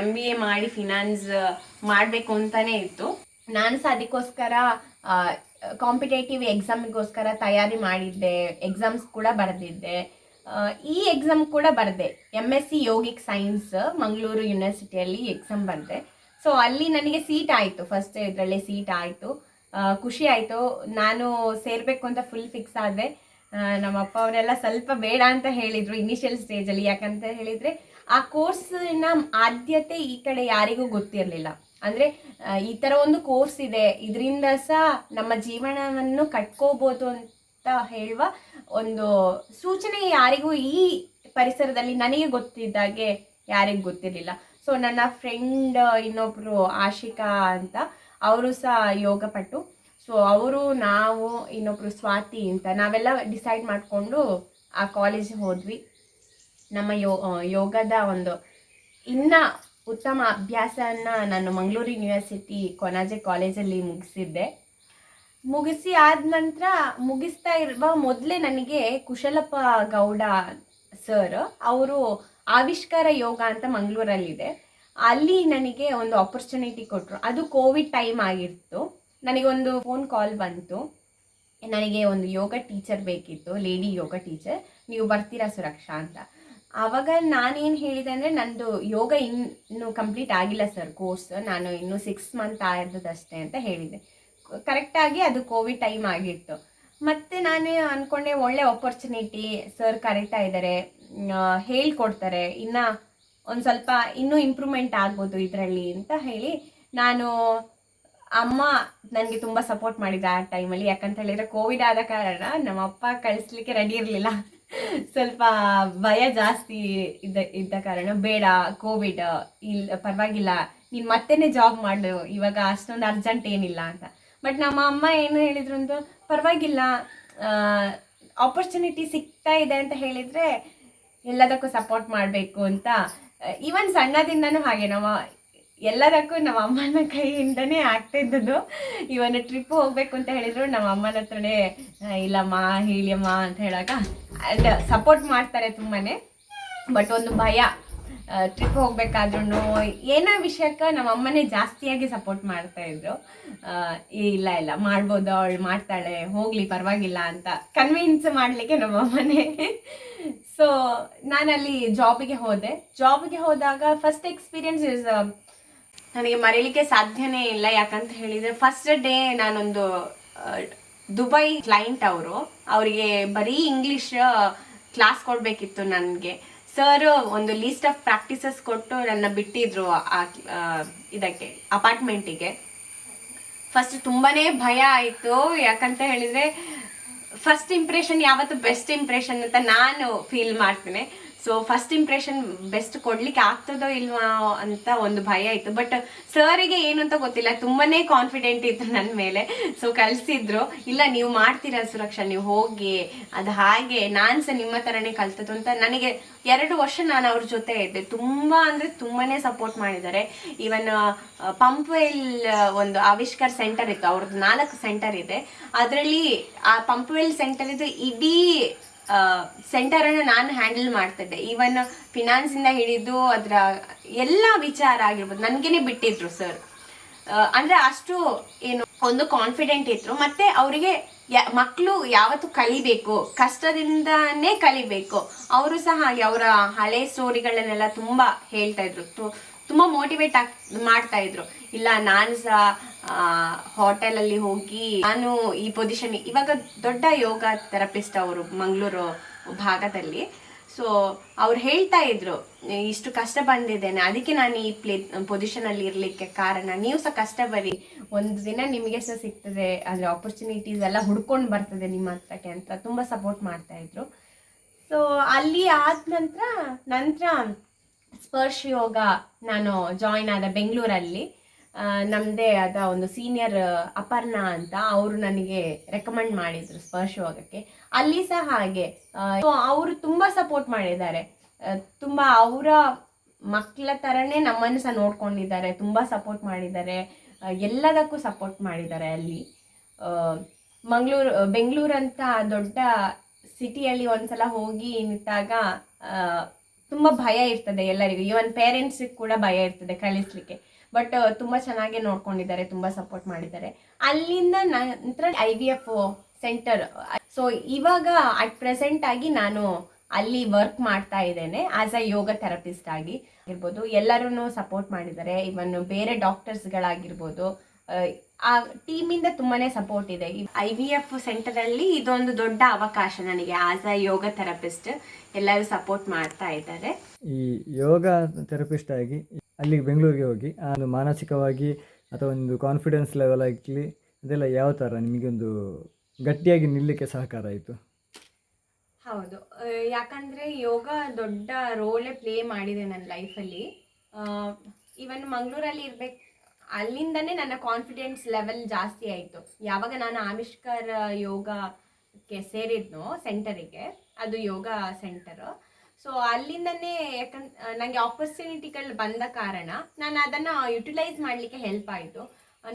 ಎಂ ಬಿ ಎ ಮಾಡಿ ಫಿನಾನ್ಸ್ ಮಾಡಬೇಕು ಅಂತಾನೆ ಇತ್ತು. ನಾನು ಸಹ ಅದಕ್ಕೋಸ್ಕರ ಕಾಂಪಿಟೇಟಿವ್ ಎಕ್ಸಾಮಿಗೋಸ್ಕರ ತಯಾರಿ ಮಾಡಿದ್ದೆ. ಎಕ್ಸಾಮ್ಸ್ ಕೂಡ ಬರೆದಿದ್ದೆ. ಈ ಎಕ್ಸಾಮ್ ಕೂಡ ಬರೆದೆ. M S C yogic science Mangaluru ಯೂನಿವರ್ಸಿಟಿಯಲ್ಲಿ exam ಬರೆದೆ. ಸೊ ಅಲ್ಲಿ ನನಗೆ ಸೀಟ್ ಆಯಿತು. ಫಸ್ಟ್ ಇದರಲ್ಲಿ ಸೀಟ್ ಆಯಿತು. ಖುಷಿ ಆಯಿತು. ನಾನು ಸೇರಬೇಕು ಅಂತ ಫುಲ್ ಫಿಕ್ಸ್ ಆದೆ. ನಮ್ಮ ಅಪ್ಪ ಅವರೆಲ್ಲ ಸ್ವಲ್ಪ ಬೇಡ ಅಂತ ಹೇಳಿದ್ರು ಇನಿಷಿಯಲ್ ಸ್ಟೇಜಲ್ಲಿ ಯಾಕಂತ ಹೇಳಿದ್ರೆ ಆ ಕೋರ್ಸಿನ ಆದ್ಯತೆ ಈ ಕಡೆ ಯಾರಿಗೂ ಗೊತ್ತಿರಲಿಲ್ಲ. ಅಂದ್ರೆ ಈ ತರ ಒಂದು ಕೋರ್ಸ್ ಇದೆ. ಇದರಿಂದ ಸಹ ನಮ್ಮ ಜೀವನವನ್ನು ಕಟ್ಕೋಬೋದು ಅಂತ ಹೇಳುವ ಒಂದು ಸೂಚನೆ ಯಾರಿಗೂ ಈ ಪರಿಸರದಲ್ಲಿ ನನಗೆ ಗೊತ್ತಿದ್ದಾಗೆ ಯಾರಿಗೂ ಗೊತ್ತಿರಲಿಲ್ಲ. ಸೊ ನನ್ನ ಫ್ರೆಂಡ್ ಇನ್ನೊಬ್ರು ಆಶಿಕಾ ಅಂತ, ಅವರು ಸಹ ಯೋಗ ಪಟ್ಟು ಸೊ ಅವರು, ನಾವು, ಇನ್ನೊಬ್ರು ಸ್ವಾತಿ ಅಂತ ನಾವೆಲ್ಲ ಡಿಸೈಡ್ ಮಾಡಿಕೊಂಡು ಆ ಕಾಲೇಜ್ ಹೋದ್ವಿ. ನಮ್ಮ ಯೋ ಯೋಗದ ಒಂದು ಇನ್ನ ಉತ್ತಮ ಅಭ್ಯಾಸನ ನಾನು ಮಂಗಳೂರು ಯೂನಿವರ್ಸಿಟಿ ಕೊನಾಜೆ ಕಾಲೇಜಲ್ಲಿ ಮುಗಿಸಿದ್ದೆ. ಮುಗಿಸಿ ಆದ ನಂತರ ಮುಗಿಸ್ತಾ ಇರುವ ಮೊದಲೇ ನನಗೆ ಕುಶಲಪ್ಪ ಗೌಡ ಸರ್ ಅವರು ಆವಿಷ್ಕಾರ ಯೋಗ ಅಂತ ಮಂಗಳೂರಲ್ಲಿದೆ. ಅಲ್ಲಿ ನನಗೆ ಒಂದು ಆಪರ್ಚುನಿಟಿ ಕೊಟ್ಟರು ಅದು ಕೋವಿಡ್ ಟೈಮ್ ಆಗಿತ್ತು. ನನಗೆ ಒಂದು ಫೋನ್ ಕಾಲ್ ಬಂತು. ನನಗೆ ಒಂದು ಯೋಗ ಟೀಚರ್ ಬೇಕಿತ್ತು ಲೇಡಿ ಯೋಗ ಟೀಚರ್ ನೀವು ಬರ್ತೀರಾ ಸುರಕ್ಷಾ ಅಂತ. ಆವಾಗ ನಾನೇನು ಹೇಳಿದೆ ಅಂದರೆ ನಂದು ಯೋಗ ಇನ್ನು ಕಂಪ್ಲೀಟ್ ಆಗಿಲ್ಲ ಸರ್ ಕೋರ್ಸ್ ನಾನು ಇನ್ನು ಸಿಕ್ಸ್ ಮಂತ್ ಆದದಷ್ಟೇ ಅಂತ ಹೇಳಿದೆ. ಕರೆಕ್ಟಾಗಿ ಅದು ಕೋವಿಡ್ ಟೈಮ್ ಆಗಿತ್ತು. ಮತ್ತೆ ನಾನು ಅಂದ್ಕೊಂಡೆ ಒಳ್ಳೆ ಆಪರ್ಚುನಿಟಿ ಸರ್ ಕರೀತಾ ಇದ್ದಾರೆ ಹೇಳ್ಕೊಡ್ತಾರೆ. ಇನ್ನು ಒಂದು ಸ್ವಲ್ಪ ಇನ್ನೂ ಇಂಪ್ರೂವ್ಮೆಂಟ್ ಆಗ್ಬೋದು ಇದರಲ್ಲಿ ಅಂತ ಹೇಳಿ ನಾನು ಅಮ್ಮ ನನಗೆ ತುಂಬ ಸಪೋರ್ಟ್ ಮಾಡಿದ ಆ ಟೈಮಲ್ಲಿ ಯಾಕಂತ ಹೇಳಿದ್ರೆ ಕೋವಿಡ್ ಆದ ಕಾರಣ ನಮ್ಮ ಅಪ್ಪ ಕಳಿಸ್ಲಿಕ್ಕೆ ರೆಡಿ ಇರಲಿಲ್ಲ. ಸ್ವಲ್ಪ ಭಯ ಜಾಸ್ತಿ ಇದ್ದ ಇದ್ದ ಕಾರಣ ಬೇಡ ಕೋವಿಡ್ ಇಲ್ಲ ಪರವಾಗಿಲ್ಲ, ನೀನು ಮತ್ತೆನೇ ಜಾಬ್ ಮಾಡು, ಇವಾಗ ಅಷ್ಟೊಂದು ಅರ್ಜೆಂಟ್ ಏನಿಲ್ಲ ಅಂತ. ಬಟ್ ನಮ್ಮ ಅಮ್ಮ ಏನು ಹೇಳಿದ್ರು ಅಂತ ಪರವಾಗಿಲ್ಲ ಆಪರ್ಚುನಿಟಿ ಸಿಗ್ತಾ ಇದೆ ಅಂತ ಹೇಳಿದರೆ ಎಲ್ಲದಕ್ಕೂ ಸಪೋರ್ಟ್ ಮಾಡಬೇಕು ಅಂತ. ಈವನ್ ಸಣ್ಣದಿಂದನೂ ಹಾಗೆ, ನಮ್ಮ ಎಲ್ಲದಕ್ಕೂ ನಮ್ಮ ಅಮ್ಮನ ಕೈಯಿಂದನೇ ಆಗ್ತಾ ಇದ್ದದ್ದು. ಇವನು ಟ್ರಿಪ್ ಹೋಗ್ಬೇಕು ಅಂತ ಹೇಳಿದ್ರು, ನಮ್ಮ ಅಮ್ಮನ ಹತ್ರನೇ ಇಲ್ಲಮ್ಮ, ಹೇಳಿಯಮ್ಮ ಅಂತ ಹೇಳಾಗ ಅಂಡ್ ಸಪೋರ್ಟ್ ಮಾಡ್ತಾರೆ ತುಂಬಾನೇ. ಬಟ್ ಒಂದು ಭಯ ಟ್ರಿಪ್ ಹೋಗ್ಬೇಕಾದ್ರೂ ಏನೋ ವಿಷಯಕ್ಕೆ ನಮ್ಮ ಅಮ್ಮನೇ ಜಾಸ್ತಿಯಾಗಿ ಸಪೋರ್ಟ್ ಮಾಡ್ತಾ ಇದ್ರು. ಇಲ್ಲ ಇಲ್ಲ, ಮಾಡ್ಬೋದು, ಅವಳು ಮಾಡ್ತಾಳೆ, ಹೋಗ್ಲಿ, ಪರವಾಗಿಲ್ಲ ಅಂತ ಕನ್ವಿನ್ಸ್ ಮಾಡಲಿಕ್ಕೆ ನಮ್ಮ ಅಮ್ಮನೇ. ಸೊ ನಾನಲ್ಲಿ ಜಾಬಿಗೆ ಹೋದೆ. ಜಾಬ್ಗೆ ಹೋದಾಗ ಫಸ್ಟ್ ಎಕ್ಸ್ಪೀರಿಯನ್ಸ್ ಇಸ್ ನನಗೆ ಮರೀಲಿಕ್ಕೆ ಸಾಧ್ಯನೇ ಇಲ್ಲ ಯಾಕಂತ ಹೇಳಿದ್ರೆ ಫಸ್ಟ್ ಡೇ ನಾನೊಂದು ದುಬೈ ಕ್ಲೈಂಟ್ ಅವರು. ಅವರಿಗೆ ಬರೀ ಇಂಗ್ಲಿಷ್ ಕ್ಲಾಸ್ ಕೊಡಬೇಕಿತ್ತು ನನಗೆ. ಸರ್ ಒಂದು ಲೀಸ್ಟ್ ಆಫ್ ಪ್ರಾಕ್ಟೀಸಸ್ ಕೊಟ್ಟು ನನ್ನ ಬಿಟ್ಟಿದ್ರು ಇದಕ್ಕೆ ಅಪಾರ್ಟ್ಮೆಂಟಿಗೆ ಫಸ್ಟ್ ತುಂಬಾನೇ ಭಯ ಆಯಿತು. ಯಾಕಂತ ಹೇಳಿದ್ರೆ ಫಸ್ಟ್ ಇಂಪ್ರೆಷನ್ ಯಾವತ್ತು ಬೆಸ್ಟ್ ಇಂಪ್ರೆಷನ್ ಅಂತ ನಾನು ಫೀಲ್ ಮಾಡ್ತೇನೆ. ಸೊ ಫಸ್ಟ್ ಇಂಪ್ರೆಷನ್ ಬೆಸ್ಟ್ ಕೊಡ್ಲಿಕ್ಕೆ ಆಗ್ತದೋ ಇಲ್ವಾ ಅಂತ ಒಂದು ಭಯ ಇತ್ತು. ಬಟ್ ಸರ್ಗೆ ಏನು ಅಂತ ಗೊತ್ತಿಲ್ಲ. ತುಂಬಾನೇ ಕಾನ್ಫಿಡೆಂಟ್ ಇತ್ತು ನನ್ನ ಮೇಲೆ. ಸೊ ಕಲ್ಸಿದ್ರು ಇಲ್ಲ, ನೀವು ಮಾಡ್ತೀರಾ ಸುರಕ್ಷಾ? ನೀವು ಹೋಗಿ, ಅದು ಹಾಗೆ. ನಾನು ಸಹ ನಿಮ್ಮ ಥರನೇ ಕಲ್ತದ್ದು ಅಂತ ನನಗೆ ಎರಡು ವರ್ಷ ನಾನು ಅವ್ರ ಜೊತೆ ಇದ್ದೆ. ತುಂಬಾ ಅಂದ್ರೆ ತುಂಬಾನೇ ಸಪೋರ್ಟ್ ಮಾಡಿದ್ದಾರೆ. ಇವನ್ ಪಂಪ್ವೆಲ್ ಒಂದು ಆವಿಷ್ಕಾರ ಸೆಂಟರ್ ಇತ್ತು. ಅವ್ರದ್ದು ನಾಲ್ಕು ಸೆಂಟರ್ ಇದೆ. ಅದರಲ್ಲಿ ಆ ಪಂಪ್ವೆಲ್ ಸೆಂಟರ್ ಇದು ಇಡೀ ಸೆಂಟರ್ ಅನ್ನು ನಾನು ಹ್ಯಾಂಡಲ್ ಮಾಡ್ತಿದ್ದೆ. ಈವನ್ ಫಿನಾನ್ಸ್ ಇಂದ ಹಿಡಿದು ಅದರ ಎಲ್ಲ ವಿಚಾರ ಆಗಿರ್ಬೋದು, ನನಗೇನೆ ಬಿಟ್ಟಿದ್ರು ಸರ್ ಅಂದ್ರೆ ಅಷ್ಟು ಏನು, ಒಂದು ಕಾನ್ಫಿಡೆಂಟ್ ಇದ್ರು. ಮತ್ತೆ ಅವರಿಗೆ ಮಕ್ಕಳು ಯಾವತ್ತು ಕಲಿಬೇಕು, ಕಷ್ಟದಿಂದಾನೇ ಕಲಿಬೇಕು. ಅವರು ಸಹ ಹಾಗೆ ಅವರ ಹಳೆ ಸ್ಟೋರಿಗಳನ್ನೆಲ್ಲ ತುಂಬಾ ಹೇಳ್ತಾ ಇದ್ರು. ತುಂಬಾ ಮೋಟಿವೇಟ್ ಆಗ್ ಮಾಡ್ತಾ ಇದ್ರು. ಇಲ್ಲ, ನಾನು ಸಹ ಹೋಟೆಲಲ್ಲಿ ಹೋಗಿ ನಾನು ಈ ಪೊಸಿಷನ್ ಇವಾಗ ದೊಡ್ಡ ಯೋಗ ಥೆರಪಿಸ್ಟ್ ಅವರು ಮಂಗಳೂರು ಭಾಗದಲ್ಲಿ. ಸೊ ಅವ್ರು ಹೇಳ್ತಾ ಇದ್ರು ಇಷ್ಟು ಕಷ್ಟ ಬಂದಿದ್ದೇನೆ, ಅದಕ್ಕೆ ನಾನು ಈ ಪ್ಲೇ ಪೊಸಿಷನಲ್ಲಿ ಇರಲಿಕ್ಕೆ ಕಾರಣ. ನೀವು ಸಹ ಕಷ್ಟ ಬರಿ. ಒಂದು ದಿನ ನಿಮಗೆ ಸಹ ಸಿಗ್ತದೆ, ಅಂದರೆ ಆಪರ್ಚುನಿಟೀಸ್ ಎಲ್ಲ ಹುಡ್ಕೊಂಡು ಬರ್ತದೆ ನಿಮ್ಮ ಹತ್ರಕ್ಕೆ ಅಂತ ತುಂಬಾ ಸಪೋರ್ಟ್ ಮಾಡ್ತಾ ಇದ್ರು. ಸೊ ಅಲ್ಲಿ ಆದ ನಂತರ ನಂತರ ಸ್ಪರ್ಶ್ ಯೋಗ ನಾನು ಜಾಯಿನ್ ಆದ ಬೆಂಗಳೂರಲ್ಲಿ. ಆ, ನಮ್ದೇ ಆದ ಒಂದು ಸೀನಿಯರ್ ಅಪರ್ಣಾ ಅಂತ ಅವರು ನನಗೆ ರೆಕಮೆಂಡ್ ಮಾಡಿದ್ರು ಸ್ಪರ್ಶ ಯೋಗಕ್ಕೆ ಅಲ್ಲಿ ಸಹ ಹಾಗೆ. ಅವರು ತುಂಬಾ ಸಪೋರ್ಟ್ ಮಾಡಿದ್ದಾರೆ. ತುಂಬ ಅವರ ಮಕ್ಕಳ ಥರನೇ ನಮ್ಮನ್ನು ಸಹ ನೋಡ್ಕೊಂಡಿದ್ದಾರೆ ತುಂಬ ಸಪೋರ್ಟ್ ಮಾಡಿದ್ದಾರೆ. ಎಲ್ಲದಕ್ಕೂ ಸಪೋರ್ಟ್ ಮಾಡಿದ್ದಾರೆ ಅಲ್ಲಿ. ಮಂಗಳೂರು ಬೆಂಗಳೂರಂತ ದೊಡ್ಡ ಸಿಟಿಯಲ್ಲಿ ಒಂದ್ಸಲ ಹೋಗಿ ನಿಂತಾಗ ತುಂಬ ಭಯ ಇರ್ತದೆ ಎಲ್ಲರಿಗೂ. ಇವನ್ ಪೇರೆಂಟ್ಸ್ ಕೂಡ ಭಯ ಇರ್ತದೆ ಕಳಿಸ್ಲಿಕ್ಕೆ. ಬಟ್ ತುಂಬ ಚೆನ್ನಾಗಿ ನೋಡ್ಕೊಂಡಿದ್ದಾರೆ, ತುಂಬ ಸಪೋರ್ಟ್ ಮಾಡಿದ್ದಾರೆ. ಅಲ್ಲಿಂದ ನಂತರ I V F centre so ಇವಾಗ ಅಟ್ ಪ್ರೆಸೆಂಟ್ ಆಗಿ ನಾನು ಅಲ್ಲಿ ವರ್ಕ್ ಮಾಡ್ತಾ ಇದ್ದೇನೆ ಆಸ್ ಅ ಯೋಗ ಥೆರಪಿಸ್ಟ್ ಆಗಿ ಇರ್ಬೋದು ಎಲ್ಲರೂ ಸಪೋರ್ಟ್ ಮಾಡಿದ್ದಾರೆ. ಇವನ್ ಬೇರೆ ಡಾಕ್ಟರ್ಸ್ಗಳಾಗಿರ್ಬೋದು ಆ ಟೀಮಿಂದ ತುಂಬಾನೇ ಸಪೋರ್ಟ್ ಇದೆ. ಐ ವಿ ಎಫ್ ಸೆಂಟರ್ ಅಲ್ಲಿ ಇದೊಂದು ದೊಡ್ಡ ಅವಕಾಶ ನನಗೆ ಆಸ್ ಅ ಯೋಗ ಥೆರಪಿಸ್ಟ್ ಎಲ್ಲರೂ ಸಪೋರ್ಟ್ ಮಾಡ್ತಾ ಇದ್ದಾರೆ. ಈ ಯೋಗ ಥೆರಪಿಸ್ಟ್ ಆಗಿ ಅಲ್ಲಿಗೆ ಬೆಂಗಳೂರಿಗೆ ಹೋಗಿ ಅದು ಮಾನಸಿಕವಾಗಿ ಅಥವಾ ಒಂದು ಕಾನ್ಫಿಡೆನ್ಸ್ ಲೆವೆಲ್ ಆಗಲಿ ಅದೆಲ್ಲ ಯಾವ ಥರ ನಿಮಗೊಂದು ಗಟ್ಟಿಯಾಗಿ ನಿಲ್ಲಕ್ಕೆ ಸಹಕಾರ ಆಯಿತು? ಹೌದು. ಯಾಕಂದ್ರೆ ಯೋಗ ದೊಡ್ಡ ರೋಲೇ ಪ್ಲೇ ಮಾಡಿದೆ ನನ್ನ ಲೈಫಲ್ಲಿ ಈವನ್ ಮಂಗಳೂರಲ್ಲಿ ಇರ್ಬೇಕು ಅಲ್ಲಿಂದನೇ ನನ್ನ ಕಾನ್ಫಿಡೆನ್ಸ್ ಲೆವೆಲ್ ಜಾಸ್ತಿ ಆಯಿತು. ಯಾವಾಗ ನಾನು ಆವಿಷ್ಕಾರ ಯೋಗಕ್ಕೆ ಸೇರಿದ್ನೋ ಸೆಂಟರಿಗೆ ಅದು ಯೋಗ ಸೆಂಟರ್ ಸೊ ಅಲ್ಲಿಂದನೇ ಯಾಕಂದ್ ನನಗೆ ಆಪರ್ಚುನಿಟಿಗಳು ಬಂದ ಕಾರಣ ನಾನು ಅದನ್ನು ಯುಟಿಲೈಸ್ ಮಾಡಲಿಕ್ಕೆ ಹೆಲ್ಪ್ ಆಯಿತು.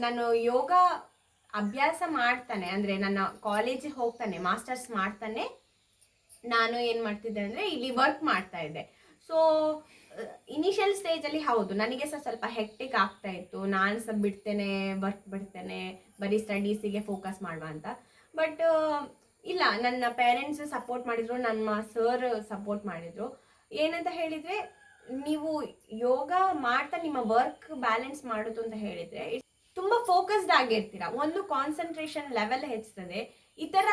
ನಾನು ಯೋಗ ಅಭ್ಯಾಸ ಮಾಡ್ತಾನೆ, ಅಂದರೆ ನನ್ನ ಕಾಲೇಜಿಗೆ ಹೋಗ್ತಾನೆ ಮಾಸ್ಟರ್ಸ್ ಮಾಡ್ತಾನೆ. ನಾನು ಏನು ಮಾಡ್ತಿದ್ದೆ ಅಂದರೆ ಇಲ್ಲಿ ವರ್ಕ್ ಮಾಡ್ತಾ ಇದ್ದೆ. ಸೊ ಇನಿಷಿಯಲ್ ಸ್ಟೇಜಲ್ಲಿ ಹೌದು, ನನಗೆ ಸಹ ಸ್ವಲ್ಪ ಹೆಕ್ಟಿಕ್ ಆಗ್ತಾ ಇತ್ತು. ನಾನು ಸಹ ಬಿಡ್ತೇನೆ ವರ್ಕ್ ಬಿಡ್ತೇನೆ, ಬರೀ ಸ್ಟಡೀಸಿಗೆ ಫೋಕಸ್ ಮಾಡುವ ಅಂತ. ಬಟ್ ಇಲ್ಲ, ನನ್ನ ಪೇರೆಂಟ್ಸ್ ಸಪೋರ್ಟ್ ಮಾಡಿದ್ರು, ನಮ್ಮ ಸರ್ ಸಪೋರ್ಟ್ ಮಾಡಿದ್ರು. ಏನಂತ ಹೇಳಿದರೆ, ನೀವು ಯೋಗ ಮಾಡ್ತಾ, ನಿಮ್ಮ ವರ್ಕ್ ಬ್ಯಾಲೆನ್ಸ್ ಮಾಡೋದು ಅಂತ ಹೇಳಿದರೆ ತುಂಬ ಫೋಕಸ್ಡ್ ಆಗಿರ್ತೀರ. ಒಂದು ಕಾನ್ಸಂಟ್ರೇಷನ್ ಲೆವೆಲ್ ಹೆಚ್ಚುತ್ತದೆ ಇತರ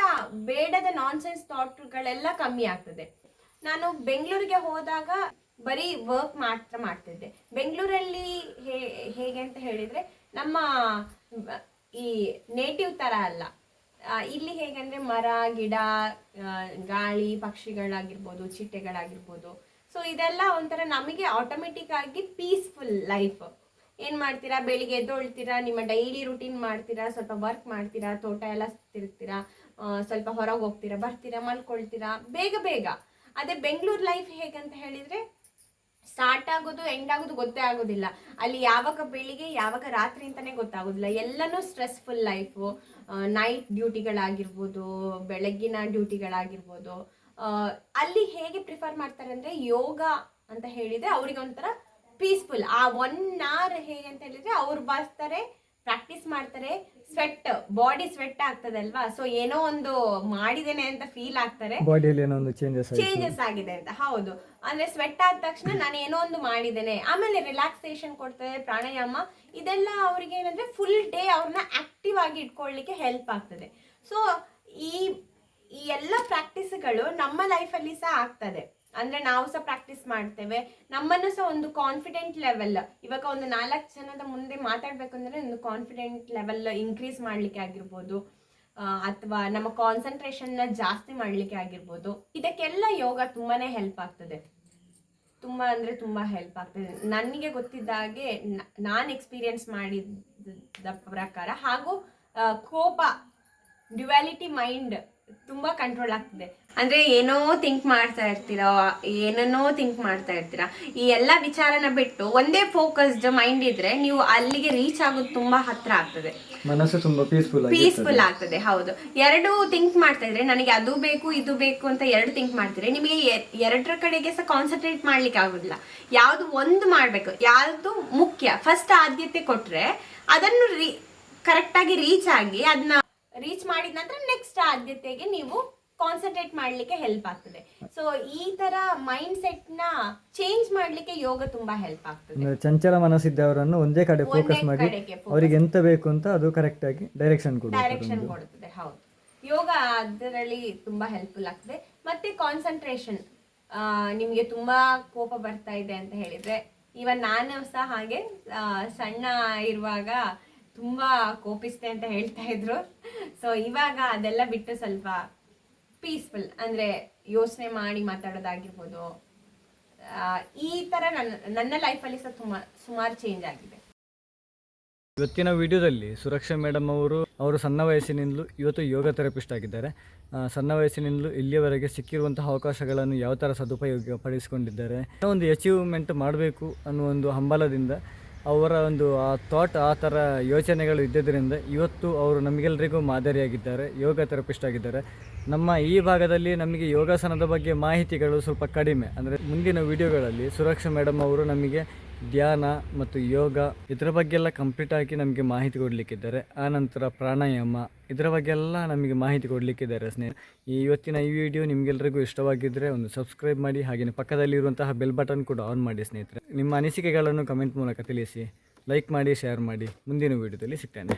ಬೇಡದ ನಾನ್ಸೆನ್ಸ್ ಥಾಟ್ಗಳೆಲ್ಲ ಕಮ್ಮಿ ಆಗ್ತದೆ. ನಾನು ಬೆಂಗಳೂರಿಗೆ ಹೋದಾಗ ಬರೀ ವರ್ಕ್ ಮಾತ್ರ ಮಾಡ್ತಿದ್ದೆ. ಬೆಂಗಳೂರಲ್ಲಿ ಹೇಗೆ ಅಂತ ಹೇಳಿದರೆ ನಮ್ಮ, ಈ ನೇಟಿವ್ ಥರ ಅಲ್ಲ. ಇಲ್ಲಿ ಹೇಗೆಂದರೆ ಮರ, ಗಿಡ ಗಾಳಿ, ಪಕ್ಷಿಗಳಾಗಿರ್ಬೋದು, ಚಿಟ್ಟೆಗಳಾಗಿರ್ಬೋದು. ಸೊ ಇದೆಲ್ಲ ಒಂಥರ ನಮಗೆ ಆಟೋಮೆಟಿಕ್ ಆಗಿ ಪೀಸ್ಫುಲ್ ಲೈಫ್ ಏನು ಮಾಡ್ತೀರಾ? ಬೆಳಿಗ್ಗೆ ಎದ್ದೊಳ್ತೀರಾ? ನಿಮ್ಮ ಡೈಲಿ ರುಟೀನ್ ಮಾಡ್ತೀರಾ? ಸ್ವಲ್ಪ ವರ್ಕ್ ಮಾಡ್ತೀರಾ? ತೋಟ ಎಲ್ಲ ತಿರುಗ್ತೀರಾ ಸ್ವಲ್ಪ ಹೊರಗೆ ಹೋಗ್ತೀರಾ? ಬರ್ತೀರಾ? ಮಲ್ಕೊಳ್ತೀರಾ? ಬೇಗ ಬೇಗ. ಅದೇ ಬೆಂಗಳೂರು ಲೈಫ್ ಹೇಗಂತ ಹೇಳಿದ್ರೆ ಸ್ಟಾರ್ಟ್ ಆಗೋದು ಎಂಡ್ ಆಗೋದು ಗೊತ್ತೇ ಆಗೋದಿಲ್ಲ. ಅಲ್ಲಿ ಯಾವಾಗ ಬೆಳಿಗ್ಗೆ, ಯಾವಾಗ ರಾತ್ರಿ ಅಂತಾನೆ ಗೊತ್ತಾಗೋದಿಲ್ಲ. ಎಲ್ಲನೂ ಸ್ಟ್ರೆಸ್ಫುಲ್ ಲೈಫು ನೈಟ್ ಡ್ಯೂಟಿಗಳಾಗಿರ್ಬೋದು ಬೆಳಗ್ಗಿನ ಡ್ಯೂಟಿಗಳಾಗಿರ್ಬೋದು ಅಲ್ಲಿ ಹೇಗೆ ಪ್ರಿಫರ್ ಮಾಡ್ತಾರೆ ಅಂದರೆ ಯೋಗ ಅಂತ ಹೇಳಿದರೆ ಅವ್ರಿಗೆ ಒಂಥರ ಪೀಸ್ಫುಲ್ ಆ ಒನ್ ಅವರ್ ಹೇಗೆ ಅಂತ ಹೇಳಿದರೆ ಅವ್ರು ಬರ್ತಾರೆ ಪ್ರಾಕ್ಟೀಸ್ ಮಾಡ್ತಾರೆ ಸ್ವೆಟ್ ಬಾಡಿ ಸ್ವೆಟ್ ಆಗ್ತದಲ್ವಾ? ಸೊ ಏನೋ ಒಂದು ಮಾಡಿದೇನೆ ಅಂತ ಫೀಲ್ ಆಗ್ತಾರೆ. ಬಾಡಿಯಲ್ಲಿ ಏನೋ ಒಂದು ಚೇಂಜಸ್ ಚೇಂಜಸ್ ಆಗಿದೆ ಅಂತ ಹೌದು. ಅಂದ್ರೆ ಸ್ವೆಟ್ ಆದ ತಕ್ಷಣ ನಾನು ಏನೋ ಒಂದು ಮಾಡಿದ್ದೇನೆ. ಆಮೇಲೆ ರಿಲ್ಯಾಕ್ಸೇಷನ್ ಕೊಡ್ತದೆ ಪ್ರಾಣಾಯಾಮ. ಇದೆಲ್ಲ ಅವ್ರಿಗೆ ಏನಂದ್ರೆ ಫುಲ್ ಡೇ ಅವ್ರನ್ನ ಆಕ್ಟಿವ್ ಆಗಿ ಇಟ್ಕೊಳ್ಳಿಕ್ಕೆ ಹೆಲ್ಪ್ ಆಗ್ತದೆ. ಸೊ ಈ ಈ ಎಲ್ಲ ಪ್ರಾಕ್ಟೀಸ್ಗಳು ನಮ್ಮ ಲೈಫಲ್ಲಿ ಸಹ ಆಗ್ತದೆ. ಅಂದ್ರೆ ನಾವು ಸಹ ಪ್ರಾಕ್ಟೀಸ್ ಮಾಡ್ತೇವೆ. ನಮ್ಮನ್ನು ಸಹ ಒಂದು ಕಾನ್ಫಿಡೆಂಟ್ ಲೆವೆಲ್ ಇವಾಗ ಒಂದು ನಾಲ್ಕು ಜನದ ಮುಂದೆ ಮಾತಾಡ್ಬೇಕು ಅಂದ್ರೆ ಒಂದು ಕಾನ್ಫಿಡೆಂಟ್ ಲೆವೆಲ್ ಇನ್ಕ್ರೀಸ್ ಮಾಡ್ಲಿಕ್ಕೆ ಆಗಿರ್ಬೋದು. ಅಥವಾ ನಮ್ಮ ಕಾನ್ಸಂಟ್ರೇಷನ್ನ ಜಾಸ್ತಿ ಮಾಡಲಿಕ್ಕೆ ಆಗಿರ್ಬೋದು. ಇದಕ್ಕೆಲ್ಲ ಯೋಗ ತುಂಬಾನೇ ಹೆಲ್ಪ್ ಆಗ್ತದೆ. ತುಂಬ ಅಂದರೆ ತುಂಬ ಹೆಲ್ಪ್ ಆಗ್ತದೆ. ನನಗೆ ಗೊತ್ತಿದ್ದ ಹಾಗೆ ನಾನು ಎಕ್ಸ್ಪೀರಿಯನ್ಸ್ ಮಾಡಿದ ಪ್ರಕಾರ ಹಾಗೂ ಕೋಪ ಡ್ಯುವ್ಯಾಲಿಟಿ ಮೈಂಡ್ ತುಂಬ ಕಂಟ್ರೋಲ್ ಆಗ್ತದೆ. ಅಂದರೆ ಏನೋ ಥಿಂಕ್ ಮಾಡ್ತಾ ಇರ್ತೀರಾ ಏನನ್ನೋ ಥಿಂಕ್ ಮಾಡ್ತಾ ಇರ್ತೀರಾ ಈ ಎಲ್ಲ ವಿಚಾರನ ಬಿಟ್ಟು ಒಂದೇ ಫೋಕಸ್ಡ್ ಮೈಂಡ್ ಇದ್ರೆ ನೀವು ಅಲ್ಲಿಗೆ ರೀಚ್ ಆಗೋದು ತುಂಬಾ ಹತ್ರ ಆಗ್ತದೆ. ಮನಸ್ಸು ತುಂಬಾ ಪೀಸ್ಫುಲ್ ಪೀಸ್ಫುಲ್ ಆಗ್ತದೆ ಹೌದು. ಎರಡು ಥಿಂಕ್ ಮಾಡ್ತಾ ಇದ್ರೆ ನನಗೆ ಅದು ಬೇಕು ಇದು ಬೇಕು ಅಂತ ಎರಡು ಥಿಂಕ್ ಮಾಡ್ತಿದ್ರೆ ನಿಮಗೆ ಎರಡರ ಕಡೆಗೆ ಸಹ ಕಾನ್ಸಂಟ್ರೇಟ್ ಮಾಡ್ಲಿಕ್ಕೆ ಆಗುದಿಲ್ಲ. ಯಾವುದು ಒಂದು ಮಾಡಬೇಕು ಯಾವುದು ಮುಖ್ಯ ಫಸ್ಟ್ ಆದ್ಯತೆ ಕೊಟ್ರೆ ಅದನ್ನು ರೀ ಕರೆಕ್ಟಾಗಿ ರೀಚ್ ಆಗಿ ಅದನ್ನ ರೀಚ್ ಮಾಡಿದ ನಂತರ ನೆಕ್ಸ್ಟ್ ಆದ್ಯತೆಗೆ ನೀವು ಕಾನ್ಸಂಟ್ರೇಟ್ ಮಾಡ್ಲಿಕ್ಕೆ ಹೆಲ್ಪ್ ಆಗ್ತದೆ. ಸೊ ಈ ತರ ಮೈಂಡ್ ಸೆಟ್ನ ಚೇಂಜ್ ಮಾಡ್ಲಿಕ್ಕೆ ಯೋಗ ತುಂಬಾ ಹೆಲ್ಪ್ ಆಗ್ತದೆ. ಚಂಚಲ ಮನಸ್ಸಿದ್ದವರನ್ನು ಒಂದೇ ಕಡೆ ಫೋಕಸ್ ಮಾಡಿ ಅವರಿಗೆ ಎಂತ ಬೇಕು ಅಂತ ಅದು ಕರೆಕ್ಟ್ ಆಗಿ ಡೈರೆಕ್ಷನ್ ಕೊಡುತ್ತೆ ಡೈರೆಕ್ಷನ್ ಕೊಡುತ್ತದೆ ಹೌದು. ಯೋಗ ಅದರಲ್ಲಿ ತುಂಬಾ ಹೆಲ್ಪ್ಫುಲ್ ಆಗ್ತದೆ. ಮತ್ತೆ ಕಾನ್ಸಂಟ್ರೇಷನ್ ನಿಮಗೆ ತುಂಬಾ ಕೋಪ ಬರ್ತಾ ಇದೆ ಅಂತ ಹೇಳಿದ್ರೆ ಇವನ್ ನಾನು ಸಹ ಹಾಗೆ ಸಣ್ಣ ಇರುವಾಗ ತುಂಬಾ ಕೋಪಿಸ್ತೆ ಅಂತ ಹೇಳ್ತಾ ಇದ್ರು. ಸೊ ಇವಾಗ ಅದೆಲ್ಲ ಬಿಟ್ಟು ಸ್ವಲ್ಪ ಪೀಸ್ಫುಲ್ ಅಂದ್ರೆ ಯೋಚನೆ ಮಾಡಿ ಮಾತಾಡೋದಾಗಿರ್ಬೋದು. ಈ ತರ ನನ್ನ ನನ್ನ ಲೈಫಲ್ಲಿ ಸಹ ತುಂಬ, ಸುಮಾರು ಚೇಂಜ್ ಆಗಿದೆ. ಇವತ್ತಿನ ವಿಡಿಯೋದಲ್ಲಿ ಸುರಕ್ಷಾ ಮೇಡಮ್ ಅವರು ಅವರು ಸಣ್ಣ ವಯಸ್ಸಿನಿಂದಲೂ ಇವತ್ತು ಯೋಗ ಥೆರಪಿಸ್ಟ್ ಆಗಿದ್ದಾರೆ. ಸಣ್ಣ ವಯಸ್ಸಿನಿಂದಲೂ ಇಲ್ಲಿಯವರೆಗೆ ಸಿಕ್ಕಿರುವಂತಹ ಅವಕಾಶಗಳನ್ನು ಯಾವ ಥರ ಸದುಪಯೋಗ ಪಡಿಸಿಕೊಂಡಿದ್ದಾರೆ ಒಂದು ಅಚೀವ್ಮೆಂಟ್ ಮಾಡಬೇಕು ಅನ್ನೋ ಒಂದು ಹಂಬಲದಿಂದ ಅವರ ಒಂದು, ಆ ಥಾಟ್ ಆ ಥರ ಯೋಚನೆಗಳು ಇದ್ದಿದ್ದರಿಂದ ಇವತ್ತು ಅವರು ನಮಗೆಲ್ಲರಿಗೂ ಮಾದರಿಯಾಗಿದ್ದಾರೆ, ಯೋಗ ಥೆರಪಿಸ್ಟ್ ಆಗಿದ್ದಾರೆ. ನಮ್ಮ ಈ ಭಾಗದಲ್ಲಿ ನಮಗೆ ಯೋಗಾಸನದ ಬಗ್ಗೆ ಮಾಹಿತಿಗಳು ಸ್ವಲ್ಪ ಕಡಿಮೆ. ಅಂದರೆ ಮುಂದಿನ ವಿಡಿಯೋಗಳಲ್ಲಿ ಸುರಕ್ಷಾ ಮೇಡಮ್ ಅವರು ನಮಗೆ ಧ್ಯಾನ ಮತ್ತು ಯೋಗ ಇದರ ಬಗ್ಗೆಲ್ಲ ಕಂಪ್ಲೀಟ್ ಆಗಿ ನಮಗೆ ಮಾಹಿತಿ ಕೊಡಲಿಕ್ಕಿದ್ದಾರೆ. ಆನಂತರ ಪ್ರಾಣಾಯಾಮ ಇದರ ಬಗ್ಗೆಲ್ಲ ನಮಗೆ ಮಾಹಿತಿ ಕೊಡಲಿಕ್ಕಿದ್ದಾರೆ ಸ್ನೇಹ. ಈ ಇವತ್ತಿನ ಈ ವಿಡಿಯೋ ನಿಮಗೆಲ್ಲರಿಗೂ ಇಷ್ಟವಾಗಿದ್ದರೆ ಒಂದು ಸಬ್ಸ್ಕ್ರೈಬ್ ಮಾಡಿ ಹಾಗೆಯೇ ಪಕ್ಕದಲ್ಲಿರುವಂತಹ ಬೆಲ್ ಬಟನ್ ಕೂಡ ಆನ್ ಮಾಡಿ ಸ್ನೇಹಿತರೆ. ನಿಮ್ಮ ಅನಿಸಿಕೆಗಳನ್ನು ಕಮೆಂಟ್ ಮೂಲಕ ತಿಳಿಸಿ ಲೈಕ್ ಮಾಡಿ ಶೇರ್ ಮಾಡಿ. ಮುಂದಿನ ವಿಡಿಯೋದಲ್ಲಿ ಸಿಗ್ತೇನೆ.